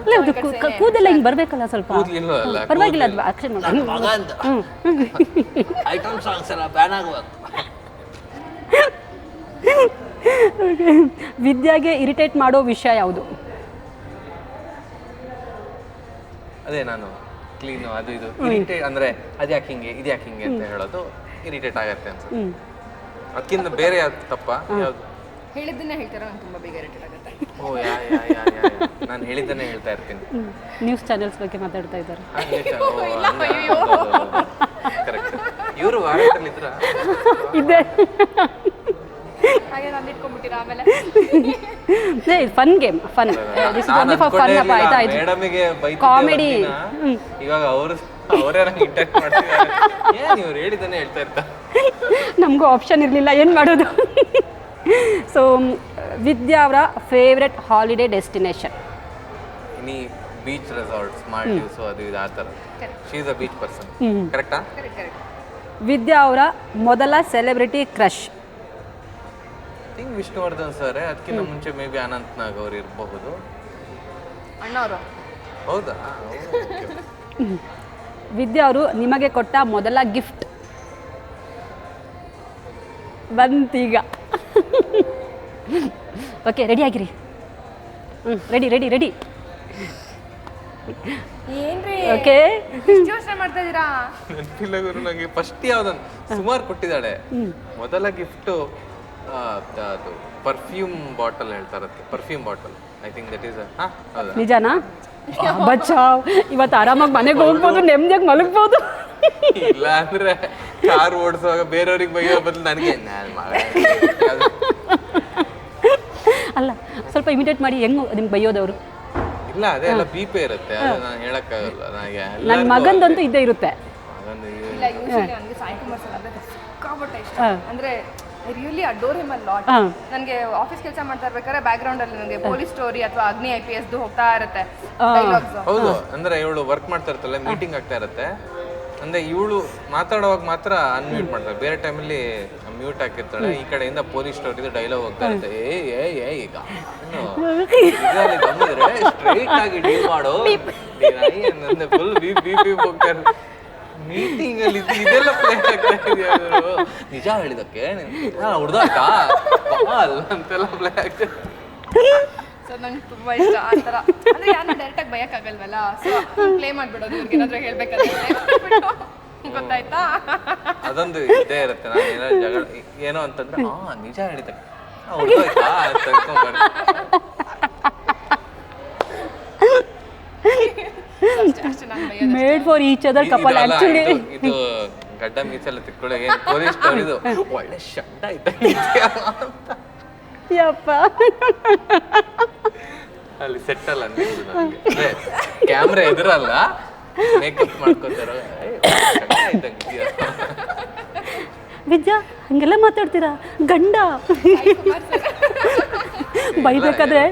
ಇಲ್ಲ ಅದು ಕೂದೆಲ್ಲ ಹಿಂಗೆ ಬರಬೇಕಲ್ಲ ಸ್ವಲ್ಪ. ಪರವಾಗಿಲ್ಲ ಅದು ಮಗ ಅಂತ ಐಟಮ್ ಸಾಂಗ್ಸ್ ಎಲ್ಲ ಬ್ಯಾನ್ ವಿದ್ಯಾಗೆ ಇರಿಟೇಟ್ ಮಾಡೋ ವಿಷಯ ಯಾವುದು? ಅದೇ ನಾನು ಕ್ಲೀನು ಅದು ಇದು ಇರಿಟೇಟ್ ಅಂದ್ರೆ ಅದು ಯಾಕೆ ಹಿಂಗೆ ಇದು ಯಾಕೆ ಹಿಂಗೆ ಅಂತ ಹೇಳೋದು ಇರಿಟೇಟ್ ಆಗತ್ತೆ ಅನ್ಸುತ್ತೆ. ಅದಕ್ಕಿಂತ ಬೇರೆ ಯಾವ್ದು ತಪ್ಪ? ಯಾವ್ದು? ಹೇಳಿದ್ದನ್ನೇ ಹೇಳ್ತಾರ ನಂಗೆ ತುಂಬ ಬೇಗ ಇರಿಟೇಟ್ ಆಗುತ್ತೆ. ಓ ಯಾ ಯಾ ಯಾ ಯಾ ನಾನು ಹೇಳಿದ್ದನ್ನೇ ಹೇಳ್ತಾ ಇರ್ತೀನಿ. ನ್ಯೂಸ್ ಚಾನೆಲ್ಸ್ ಬಗ್ಗೆ ಮಾತಾಡ್ತಾ ಇದ್ದಾರೆ. ಕರೆಕ್ಟ್ ಇವರು ವಾರದಲ್ಲಿ ಇದ್ರ? <laughs> ಇದೆ. ಹಾಗೆ ನಾನು ಇಟ್ಕೊಂಡ್ಬಿಟ್ಟಿರ ಆಮೇಲೆ. Fun game fun this is only for fun ಅಪ್ಪ ಆಯ್ತಾ ಇದು ಕಾಮಿಡಿ. ಇವಾಗ ಅವರು ಅವರೇ ನಂಗೆ ಮಾಡ್ತಿದ್ದಾರೆ. ಏನ್ ಇವ್ರು ಹೇಳಿದ್ದನ್ನೇ ಹೇಳ್ತಾ ಇರ್ತಾರೆ <laughs> ನಮಗೂ ಆಪ್ಷನ್ ಇರಲಿಲ್ಲ ಏನು ಮಾಡೋದು? <laughs> ಸೊ ವಿದ್ಯಾ ಅವರ favourite holiday destination beach resort smart use ಅದು ಇದು ಆ ಥರ. She is a beach person correct Vidya ಅವರ ಮೊದಲ celebrity crush think Vishnuvardhan sir ಅದಕ್ಕಿಂತ ಮುಂಚೆ ಮೇ ಬಿ ಅನಂತ್ ನಾಗ್ ಅವ್ರು ಇರಬಹುದು. ಅಣ್ಣವರು. ಹೌದಾ? ವಿದ್ಯಾ ಅವರು ನಿಮಗೆ ಕೊಟ್ಟ ಮೊದಲ ಗಿಫ್ಟ್ ಬಂತೀಗ. <laughs> ಓಕೆ ರೆಡಿ ಆಗಿರಿ. ಹ್ಞೂ ರೆಡಿ ರೆಡಿ ರೆಡಿ ಏನ್ರಿ? ಓಕೆ ಯೋಚನೆ ಮಾಡ್ತಾ ಇದೀರಾ <laughs> ನೆನಪಿಲ್ಲ ಗುರು ನಂಗೆ ಫಸ್ಟ್ ಯಾವ್ದನ್ ಸುಮಾರು ಕೊಟ್ಟಿದ್ದಾಳೆ. ಮೊದಲ ಗಿಫ್ಟು ಅದು ಪರ್ಫ್ಯೂಮ್ ಬಾಟಲ್ ಹೇಳ್ತಾರೆ perfume bottle I think that is ಹಾ? ಹೌದಾ? ನಿಜನಾ? ಬಚಾವ್ ಇವತ್ತು ಆರಾಮಾಗಿ ಮನೆಗೆ ಹೋಗ್ಬೋದು ನೆಮ್ಮದಿಯಾಗಿ ಮಲಗ್ಬೋದು. ಇಲ್ಲ ಅಂದ್ರೆ ಕಾರ್ ಓಡಿಸುವಾಗ ಬೇರೆಯವ್ರಿಗೆ ಬೈಯೋ ಬದಲು ನನಗೆ ಅಲ್ಲ ಸ್ವಲ್ಪ ಇಮಿಟೇಟ್ ಮಾಡಿ ಹೆಂಗ್ ನಿಮ್ಗೆ ಬೈಯೋದವರು? ಇಲ್ಲ ಅದೇ ಎಲ್ಲ ಬಿಪೇ ಇರುತ್ತೆ ಅದು ನಾನು ಹೇಳಕ್ಕಾಗಲ್ಲ ನನಗೆ ನನ್ನ ಮಗಂದಂತೂ ಇದ್ದೇ ಇರುತ್ತೆ. ಮಗಂದು ಇಲ್ಲ ಯೂಶಲಿ ನನಗೆ ಸಾಯಿ ಕುಮಾರ್ ಸರ್ ಅಂದ್ರೆ I really adore him a lot. ನನಗೆ ಆಫೀಸ್ ಕೆಲಸ ಮಾಡ್ತಾ ಇರ್ಬೇಕಾದ್ರೆ ಬ್ಯಾಕ್ ಗ್ರೌಂಡ್ ಅಲ್ಲಿ ನನಗೆ ಪೊಲೀಸ್ ಸ್ಟೋರಿ ಅಥವಾ ಅಗ್ನಿ ಐ ಪಿ ಎಸ್ ಹೋಗ್ತಾ ಇರುತ್ತೆ ಡೈಲಾಗ್ಸ್ ಹೌದು ಅಂದ್ರೆ ಇವಳು ವರ್ಕ್ ಮಾಡ್ತಾ ಇರ್ತಲ್ಲ ಮೀಟಿಂಗ್ ಆಗ್ತಾ ಇರುತ್ತೆ. ಅಂದ್ರೆ ಇವಳು ಮಾತಾಡುವಾಗ ಮಾತ್ರ ಅನ್ಮ್ಯೂಟ್ ಮಾಡ್ತಾರೆ. ಬೇರೆ ಟೈಮಲ್ಲಿ ಮ್ಯೂಟ್ ಹಾಕಿರ್ತಾಳೆ. ಈ ಕಡೆಯಿಂದ ಪೊಲೀಸ್ ಸ್ಟೋರಿದು ಡೈಲಾಗ್ ಹೋಗ್ತಾ ಇರುತ್ತೆ. ಏ ಏ ಏ ಈಗ. ಸ್ಟ್ರೈಟ್ <laughs> ಆಗಿ ಡೀಲ್ ಮಾಡು ಫುಲ್ ಬಿ ಬಿ ಬಿ ಹೋಗ್ತಾ ಇರುತ್ತೆ. ಮೀಟಿಂಗ್ ಅಲ್ಲಿ ಇದೆಲ್ಲ ಪ್ಲೇ ಆಗ್ತಾ ಇದೆಯಾ ಅದು? ನಿಜ ಹೇಳಿದಕ್ಕೆ ಅಲ್ಲ ಅಂತೆಲ್ಲ ಪ್ಲೇ ಆಗ್ತದೆ ಸೊ ನಂಗೆ ತುಂಬಾ ಇಷ್ಟ ಆ ಥರ. ಅಂದ್ರೆ ಯಾರು ಡೈರೆಕ್ಟ್ ಆಗಿ ಬಯಕ್ಕಾಗಲ್ವಲ್ಲ? ಸೊ ಪ್ಲೇ ಮಾಡ್ಬಿಡೋದು ಇವ್ರಿಗೆ ಏನಾದ್ರು ಹೇಳ್ಬೇಕಾದ್ರೆ <laughs> ಗೊತ್ತಾಯ್ತಾ? ಅದೊಂದು ಇದ್ದೇ ಇರುತ್ತೆ. ನಾನು ಏನೋ ಜಗಳ ಏನೋ ಅಂತಂದ್ರೆ ಹಾ ನಿಜ ಹೇಳಿದ ಅಂತ ಅನ್ಕೊಂಬರ್ತೀನಿ. ಅಷ್ಟೇ ಅಷ್ಟೇ ನಾನು ಬೈಯೋದು made for each other couple actually ಇದು- ಗಡ್ಡ ಮೀಸೆಲ್ಲ ತಿಕ್ಕೊಳ್ಳಿ ಏನು ಪೊಲೀಸ್ ಇದು? ಒಳ್ಳೆ ಶಬ್ದ ಐತೆ ಯಪ್ಪ. ಅಲ್ಲಿ ಸೆಟ್ ಅಲ್ಲ ಕ್ಯಾಮ್ರಾ ಎದುರಲ್ಲ ಮೇಕಪ್ ಮಾಡ್ಕೊತಾರ ವಿದ್ಯಾ ಹಂಗೆಲ್ಲ ಮಾತಾಡ್ತೀರಾ? ಗಂಡ. ಬೈಬೇಕಾದ್ರೆ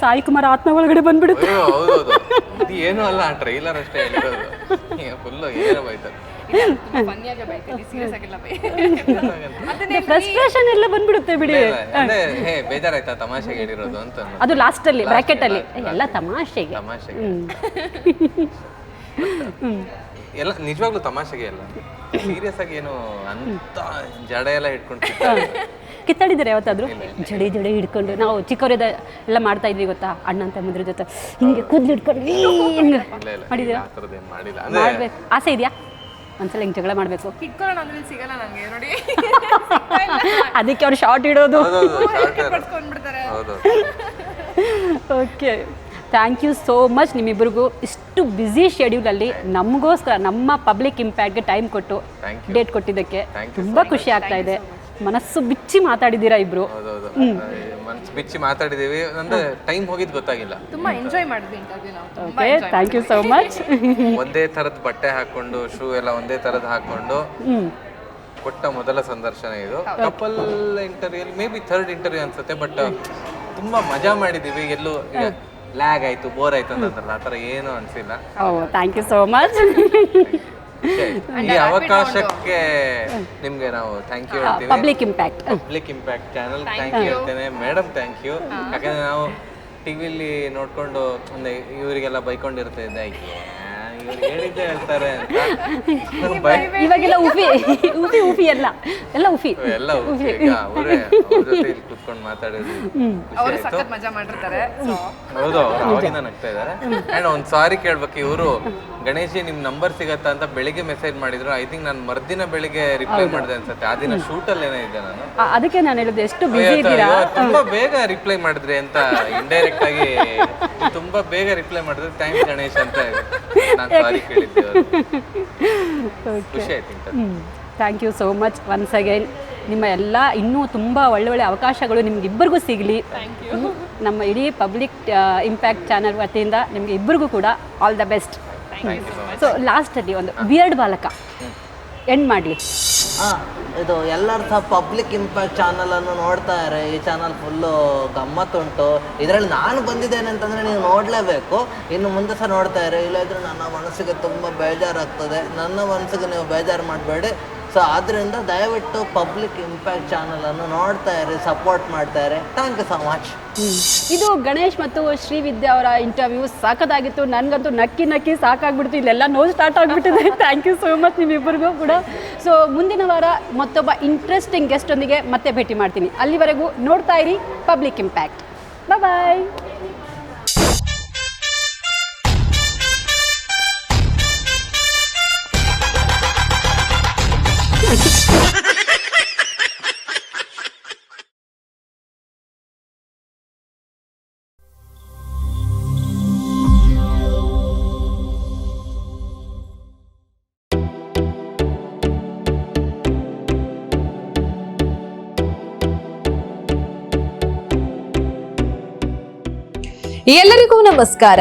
ಸಾಯಿ ಕುಮಾರ್ ಆತ್ಮ ಒಳಗಡೆ ಬಂದ್ಬಿಡುತ್ತೆ. ಏನೂ ಅಲ್ಲ ಟ್ರೈಲರ್ ಅಷ್ಟೇ ಹೇಳಿರೋದು. ಫುಲ್ಲು ಏನೋ ಬೈತಾರೆ. ಫ್ರಸ್ಟ್ರೇಷನ್ <laughs> ಎಲ್ಲ ಬಂದ್ಬಿಡುತ್ತೆ ಬಿಡಿ. ಅದೆ ಹೇ. ಬೇಜಾರಾಯ್ತಾ ತಮಾಷೆಗೆ ಹೇಳಿರೋದು ಅಂತ ಅನ್ನೋದು. ಅದು ಬ್ರಾಕೆಟ್ ಅಲ್ಲಿ. ಎಲ್ಲ ತಮಾಷೆಗೆ. ತಮಾಷೆಗೆ. ಎಲ್ಲ ನಿಜವಾಗ್ಲೂ ತಮಾಷೆಗೆ ಅಲ್ಲ? ಸೀರಿಯಸ್ ಆಗಿ ಏನು ಅಂತ ಜಡ ಎಲ್ಲ ಇಟ್ಕೊಂಡು ಕಿತ್ತಾಡಿದ್ದಾರೆ ಯಾವತ್ತಾದ್ರು? ಜಡೆ ಜಡೆ ಹಿಡ್ಕೊಂಡು ನಾವು ಚಿಕ್ಕವರಿದ ಎಲ್ಲ ಮಾಡ್ತಾ ಇದ್ವಿ ಗೊತ್ತಾ? ಅಣ್ಣ ತಮ್ಮದ್ರ ಜೊತೆ. ಹಿಂಗೆ ಕುದ್ಲಿ ಹಿಡ್ಕೊಂಡು ಹಿಂಗೆ ಮಾಡಿದ್ದೀರಾ? ಮಾಡ್ಬೇಕು. ಆಸೆ ಇದೆಯಾ? ಒಂದ್ಸಲ ಹಿಂಗೆ ಜಗಳ ಮಾಡಬೇಕು. ಅಂದ್ರೆ ಸಿಗಲ್ಲ ನನಗೆ ನೋಡಿ. <laughs> ಅದಕ್ಕೆ ಅವ್ರು ಶಾರ್ಟ್ ಇಡೋದು. Okay. Thank you so much ನಿಮ್ಮಿಬ್ಬರಿಗೂ ಇಷ್ಟು ಬ್ಯುಸಿ ಶೆಡ್ಯೂಲಲ್ಲಿ ನಮಗೋಸ್ಕರ ನಮ್ಮ ಪಬ್ಲಿಕ್ ಇಂಪ್ಯಾಕ್ಟ್ಗೆ ಟೈಮ್ ಕೊಟ್ಟು ಡೇಟ್ ಕೊಟ್ಟಿದ್ದಕ್ಕೆ ತುಂಬ ಖುಷಿ ಆಗ್ತಾ ಇದೆ. ಮನಸ್ಸು ಬಿಚ್ಚಿ ಮಾತಾಡಿದೀರಾ ಇಬ್ರು? ಹೌದೌದು. ಮನ್ಸು ಬಿಚ್ಚಿ ಮಾತಾಡಿದೀವಿ ಅಂದ್ರೆ ಟೈಮ್ ಹೋಗಿದ್ ಗೊತ್ತಾಗಿಲ್ಲ. ತುಂಬಾ ಎಂಜಾಯ್ ಮಾಡಿದ್ವಿ ಇಂಟರ್ವ್ಯೂ ನಾವು. ತುಂಬಾ okay thank you so much ಒಂದೇ ತರದ ಬಟ್ಟೆ ಹಾಕೊಂಡು ಶೂ ಎಲ್ಲ ಒಂದೇ ತರದ್ ಹಾಕೊಂಡು ಕೊಟ್ಟ ಮೊದಲ ಸಂದರ್ಶನ ಇದು. Couple interview maybe third interview ಅನ್ಸುತ್ತೆ ಬಟ್ ತುಂಬಾ ಮಜಾ ಮಾಡಿದೀವಿ ಎಲ್ಲೂ ಲ್ಯಾಗ್ ಆಯ್ತು ಬೋರ್ ಆಯ್ತು ಅಂತಂದ್ರಲ್ಲ ಆ ಥರ ಏನು ಅನ್ಸಿಲ್ಲ. Oh thank you so much. <laughs> ಈ ಅವಕಾಶಕ್ಕೆ ನಿಮ್ಗೆ ನಾವು ಥ್ಯಾಂಕ್ ಯು ಹೇಳ್ತೀವಿ. Public impact public impact channel thank you ಹೇಳ್ತೇನೆ. ಮೇಡಮ್ ಥ್ಯಾಂಕ್ ಯು ಯಾಕಂದ್ರೆ ನಾವು ಟಿವಿಲಿ ನೋಡ್ಕೊಂಡು ಒಂದು ಇವರಿಗೆಲ್ಲ ಬೈಕೊಂಡಿರ್ತಾ ಇದ್ದೆ. ಹೇಳಿದ್ದೆ ಹೇಳ್ತಾರೆ ಇವಾಗೆಲ್ಲ ಉಫಿ ಉಫಿ ಉಫಿ ಎಲ್ಲ. ಎಲ್ಲ ಉಫಿ. ಎಲ್ಲ ಉಫಿ. ಅವರೇ ಅವ್ರ ಜೊತೆ ಇಲ್ಲಿ ಕುತ್ಕೊಂಡು ಮಾತಾಡೋದು ಅವರು ಸಖತ್ ಮಜಾ ಮಾಡಿರ್ತಾರೆ ಹೌದು ಅವ್ರು ಅವಾಗಿಂದ ನಗ್ತಾ ಇದ್ದಾರೆ ಅಂಡ್ ಒಂದ್ ಸಾರಿ ಕೇಳ್ಬೇಕು ಇವರು ಗಣೇಶಿ ನಿಮ್ ನಂಬರ್ ಸಿಗತ್ತಾ ಅಂತ ಬೆಳಿಗ್ಗೆ ಮೆಸೇಜ್ ಮಾಡಿದ್ರು. ಐ ಥಿಂಕ್ ನಾನು ಮರ್ದಿನ ಬೆಳಿಗ್ಗೆ ರಿಪ್ಲೈ ಮಾಡಿದೆ ಅನ್ಸುತ್ತೆ. ಆ ದಿನ ಶೂಟ್ ಅಲ್ಲಿ ಏನೋ ಇದ್ದೆ ನಾನು. ಅದಕ್ಕೆ ನಾನು ಹೇಳಿದೆ ಎಷ್ಟು ಬಿಸಿ ಇದ್ದೀರಾ? ತುಂಬಾ ಬೇಗ ರಿಪ್ಲೈ ಮಾಡಿದ್ರಿ ಅಂತ ಇಂಡೈರೆಕ್ಟ್ ಆಗಿ ತುಂಬಾ ಬೇಗ ರಿಪ್ಲೈ ಮಾಡಿದ್ರೆ ಥ್ಯಾಂಕ್ಸ್ ಗಣೇಶ್ ಅಂತ ನಾನು ಸಾರಿ. ಖುಷಿ ಆಯ್ತು thank you so much once again ನಿಮ್ಮ ಎಲ್ಲ ಇನ್ನೂ ತುಂಬ ಒಳ್ಳೆ ಒಳ್ಳೆ ಅವಕಾಶಗಳು ನಿಮ್ಗಿಬ್ಬರಿಗೂ ಸಿಗಲಿ. ನಮ್ಮ ಇಡೀ ಪಬ್ಲಿಕ್ ಇಂಪ್ಯಾಕ್ಟ್ ಚಾನಲ್ ವತಿಯಿಂದ ನಿಮಗೆ ಇಬ್ಬರಿಗೂ ಕೂಡ ಆಲ್ ದ ಬೆಸ್ಟ್ ಸೊ ಲಾಸ್ಟಲ್ಲಿ ಒಂದು ಬಿಯರ್ಡ್ ಬಾಲಕ. ಎಂಡ್ ಮಾಡಲಿ ಹಾಂ, ಇದು ಎಲ್ಲರೂ ಸಹ ಪಬ್ಲಿಕ್ ಇಂಪ್ಯಾಕ್ಟ್ ನೋಡ್ತಾ ಇದ್ದಾರೆ ಈ ಚಾನಲ್ ಫುಲ್ಲು ಗಮ್ಮತ್ತುಂಟು. ಇದರಲ್ಲಿ ನಾನು ಬಂದಿದ್ದೇನೆ ಅಂತಂದ್ರೆ ನೀವು ನೋಡಲೇಬೇಕು. ಇನ್ನು ಮುಂದೆ ಸಹ ನೋಡ್ತಾ ಇರಿ. ಇಲ್ಲದ್ರೆ ನನ್ನ ಮನಸ್ಸಿಗೆ ತುಂಬ ಬೇಜಾರಾಗ್ತದೆ. ನನ್ನ ಮನಸ್ಸಿಗೆ ನೀವು ಬೇಜಾರು ಮಾಡಬೇಡಿ. ಸೊ ಆದ್ದರಿಂದ ದಯವಿಟ್ಟು ಪಬ್ಲಿಕ್ ಇಂಪ್ಯಾಕ್ಟ್ ಚಾನಲನ್ನು ನೋಡ್ತಾ ಇರಿ, ಸಪೋರ್ಟ್ ಮಾಡ್ತಾ ಇರಿ. ಥ್ಯಾಂಕ್ ಯು ಸೊ ಮಚ್ ಇದು ಗಣೇಶ್ ಮತ್ತು ಶ್ರೀವಿದ್ಯಾ ಅವರ ಇಂಟರ್ವ್ಯೂ ಸಾಕದಾಗಿತ್ತು. ನನಗಂತೂ ನಕ್ಕಿ ನಕ್ಕಿ ಸಾಕಾಗ್ಬಿಡ್ತು. ಇಲ್ಲೆಲ್ಲ ನೋವು ಸ್ಟಾರ್ಟ್ ಆಗಿಬಿಟ್ಟಿದೆ. ಥ್ಯಾಂಕ್ ಯು ಸೋ ಮಚ್ ನಿಮ್ಮಿಬ್ಬರಿಗೂ ಕೂಡ. ಸೊ ಮುಂದಿನ ವಾರ ಮತ್ತೊಬ್ಬ ಇಂಟ್ರೆಸ್ಟಿಂಗ್ ಗೆಸ್ಟೊಂದಿಗೆ ಮತ್ತೆ ಭೇಟಿ ಮಾಡ್ತೀನಿ. ಅಲ್ಲಿವರೆಗೂ ನೋಡ್ತಾ ಇರಿ ಪಬ್ಲಿಕ್ ಇಂಪ್ಯಾಕ್ಟ್. ಬಾಯ್ ಎಲ್ಲರಿಗೂ ನಮಸ್ಕಾರ.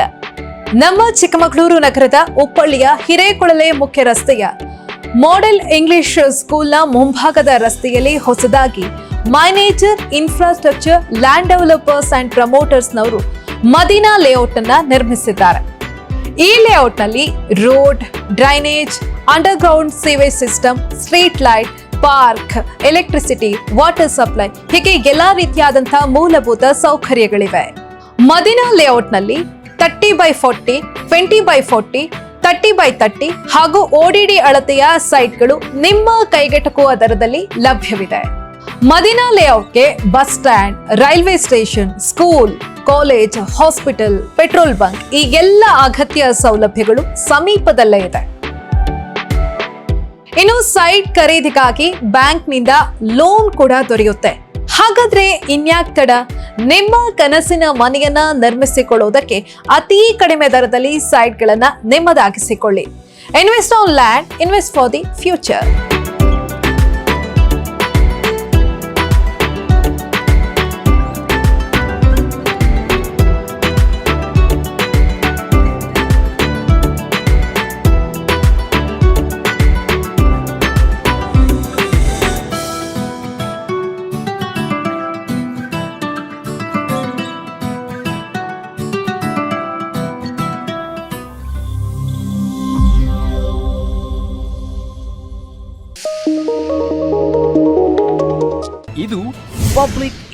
ನಮ್ಮ ಚಿಕ್ಕಮಗಳೂರು ನಗರದ ಉಪ್ಪಳ್ಳಿಯ ಹಿರೇಕೊಳಲೆ ಮುಖ್ಯ ರಸ್ತೆಯ ಮಾಡೆಲ್ ಇಂಗ್ಲಿಷ್ ಸ್ಕೂಲ್ನ ಮುಂಭಾಗದ ರಸ್ತೆಯಲ್ಲಿ ಹೊಸದಾಗಿ ಮೈನೇಜರ್ ಇನ್ಫ್ರಾಸ್ಟ್ರಕ್ಚರ್ ಲ್ಯಾಂಡ್ ಡೆವಲಪರ್ಸ್ ಅಂಡ್ ಪ್ರಮೋಟರ್ಸ್ನವರು ಮದೀನಾ ಲೇಔಟ್ ಅನ್ನ ನಿರ್ಮಿಸಿದ್ದಾರೆ. ಈ ಲೇಔಟ್ನಲ್ಲಿ road drainage underground sewage system street light park electricity water supply ಹೀಗೆ ಎಲ್ಲಾ ರೀತಿಯಾದಂತಹ ಮೂಲಭೂತ ಸೌಕರ್ಯಗಳಿವೆ. Madina ಲೇಔಟ್ನಲ್ಲಿ thirty by forty twenty by forty thirty by thirty ಹಾಗೂ ಓಡಿಡಿ ಅಳತೆಯ ಸೈಟ್ಗಳು ನಿಮ್ಮ ಕೈಗೆಟಕುವ ದರದಲ್ಲಿ ಲಭ್ಯವಿದೆ. Madina ಲೇಔಟ್ಗೆ bus stand, railway station, school, college, hospital, petrol bunk ಈ ಎಲ್ಲ ಅಗತ್ಯ ಸೌಲಭ್ಯಗಳು ಸಮೀಪದಲ್ಲೇ ಇದೆ. ಇನ್ನು ಸೈಟ್ ಖರೀದಿಗಾಗಿ ಬ್ಯಾಂಕ್ನಿಂದ ಲೋನ್ ಕೂಡ ದೊರೆಯುತ್ತೆ. ಹಾಗಾದ್ರೆ ಇನ್ಯಾಕ್ ತಡ? ನಿಮ್ಮ ಕನಸಿನ ಮನೆಯನ್ನ ನಿರ್ಮಿಸಿಕೊಳ್ಳುವುದಕ್ಕೆ ಅತಿ ಕಡಿಮೆ ದರದಲ್ಲಿ ಸೈಟ್ಗಳನ್ನ ನಿಮ್ಮದಾಗಿಸಿಕೊಳ್ಳಿ. Invest on land, invest for the future.